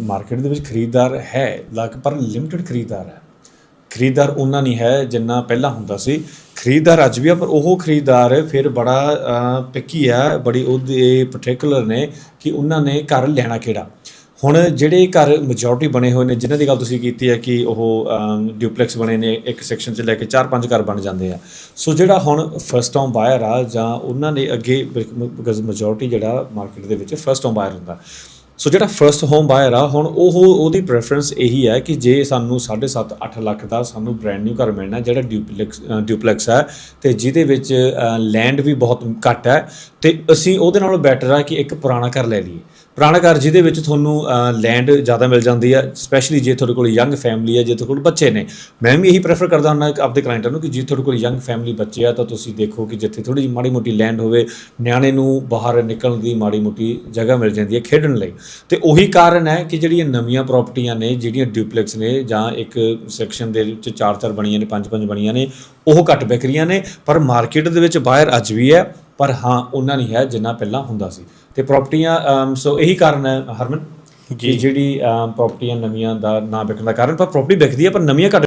ਮਾਰਕੀਟ ਦੇ ਵਿੱਚ ਖਰੀਦਦਾਰ ਹੈ ਲਗ ਪਰ ਲਿਮਟਿਡ ਖਰੀਦਦਾਰ ਹੈ। ਖਰੀਦਦਾਰ ਉਹਨਾਂ ਨਹੀਂ ਹੈ ਜਿੰਨਾ ਪਹਿਲਾਂ ਹੁੰਦਾ ਸੀ। ਖਰੀਦਦਾਰ ਅੱਜ ਵੀ ਆ, ਪਰ ਉਹ ਖਰੀਦਦਾਰ ਫਿਰ ਬੜਾ ਪਿੱਕੀ ਆ, ਬੜੀ ਉਹਦੇ ਪਾਰਟਿਕੂਲਰ ਨੇ ਕਿ ਉਹਨਾਂ ਨੇ ਘਰ ਲੈਣਾ ਕਿਹੜਾ। ਹੁਣ ਜਿਹੜੇ ਘਰ ਮੈਜੋਰਟੀ ਬਣੇ ਹੋਏ ਨੇ, ਜਿਨ੍ਹਾਂ ਦੀ ਗੱਲ ਤੁਸੀਂ ਕੀਤੀ ਹੈ ਕਿ ਉਹ ਡਿਊਪਲੈਕਸ ਬਣੇ ਨੇ, ਇੱਕ ਸੈਕਸ਼ਨ 'ਚ ਲੈ ਕੇ 4-5 ਘਰ ਬਣ ਜਾਂਦੇ ਆ। ਸੋ ਜਿਹੜਾ ਹੁਣ ਫਰਸਟ ਟਾਈਮ ਬਾਇਰ ਆ ਜਾਂ ਉਹਨਾਂ ਨੇ ਅੱਗੇ ਬਿਕਾਜ਼ ਮੈਜੋਰਟੀ ਜਿਹੜਾ ਮਾਰਕੀਟ ਦੇ ਵਿੱਚ ਫਰਸਟ ਟਾਈਮ ਬਾਇਰ ਹੁੰਦਾ। ਸੋ ਜਿਹੜਾ ਫਰਸਟ ਹੋਮ ਬਾਇਰ ਆ, ਹੁਣ ਉਹ ਉਹਦੀ ਪ੍ਰੈਫਰੈਂਸ ਇਹੀ ਹੈ ਕਿ ਜੇ ਸਾਨੂੰ 7.5 8 ਲੱਖ ਦਾ ਸਾਨੂੰ ਬ੍ਰੈਂਡ ਨਿਊ ਘਰ ਮਿਲਣਾ, ਜਿਹੜਾ ਡਿਊਪਲੈਕਸ ਡਿਊਪਲੈਕਸ ਹੈ ਤੇ ਜਿਹਦੇ ਵਿੱਚ ਲੈਂਡ ਵੀ ਬਹੁਤ ਘੱਟ ਹੈ, ਤੇ ਅਸੀਂ ਉਹਦੇ ਨਾਲੋਂ ਬੈਟਰ ਆ ਕਿ ਇੱਕ ਪੁਰਾਣਾ ਘਰ ਲੈ ਲਈਏ। ਪੁਰਾਣਾ ਘਰ ਜਿਹਦੇ ਵਿੱਚ ਤੁਹਾਨੂੰ ਲੈਂਡ ਜ਼ਿਆਦਾ ਮਿਲ ਜਾਂਦੀ ਹੈ ਸਪੈਸ਼ਲੀ ਜੇ ਤੁਹਾਡੇ ਕੋਲ ਯੰਗ ਫੈਮਿਲੀ ਹੈ ਜੇ ਤੁਹਾਡੇ ਕੋਲ ਬੱਚੇ ਨੇ। ਮੈਂ ਵੀ ਇਹੀ ਪ੍ਰੈਫਰ ਕਰਦਾ ਹੁੰਦਾ ਆਪਣੇ ਕਲਾਇੰਟਾਂ ਨੂੰ ਕਿ ਜੇ ਤੁਹਾਡੇ ਕੋਲ ਯੰਗ ਫੈਮਿਲੀ ਬੱਚੇ ਆ, ਤਾਂ ਤੁਸੀਂ ਦੇਖੋ ਕਿ ਜਿੱਥੇ ਥੋੜੀ ਜਿਹੀ ਮਾੜੀ ਮੋਟੀ ਲੈਂਡ ਹੋਵੇ, ਨਿਆਣੇ ਨੂੰ ਬਾਹਰ ਨਿਕਲਣ ਦੀ ਮਾੜੀ ਮੋਟੀ ਜਗ੍ਹਾ ਮਿਲ ਜਾਂਦੀ ਹੈ ਖੇਡਣ ਲਈ। ਤੇ ਉਹੀ ਕਾਰਨ ਹੈ ਕਿ ਜਿਹੜੀਆਂ ਨਵੀਆਂ ਪ੍ਰਾਪਰਟੀਆਂ ਨੇ, ਜਿਹੜੀਆਂ ਡਿਊਪਲੈਕਸ ਨੇ, ਜਾਂ ਇੱਕ ਸੈਕਸ਼ਨ ਦੇ ਵਿੱਚ ਚਾਰ ਚਾਰ ਬਣੀਆਂ ਨੇ, ਪੰਜ ਪੰਜ ਬਣੀਆਂ ਨੇ, ਉਹ ਘੱਟ ਵਿਕ ਰਹੀਆਂ ਨੇ, ਪਰ ਮਾਰਕੀਟ ਦੇ ਵਿੱਚ ਬਾਹਰ ਅੱਜ ਵੀ ਹੈ, ਪਰ ਹਾਂ, ਉਹਨਾਂ ਨਹੀਂ ਹੈ ਜਿੰਨਾ ਪਹਿਲਾਂ ਹੁੰਦਾ ਸੀ। ਤੇ ਪ੍ਰਾਪਰਟੀਆਂ ਸੋ ਇਹੀ ਕਾਰਨ ਹੈ ਹਰਮਨ ਕਿ ਜਿਹੜੀ ਪ੍ਰਾਪਰਟੀਆਂ ਨਵੀਆਂ ਦਾ ਨਾ ਵਿਕਣ ਦਾ ਕਾਰਨ ਪਰ ਪ੍ਰਾਪਰਟੀ ਵਿਕਦੀ ਹੈ ਪਰ ਨਵੀਆਂ ਘੱਟ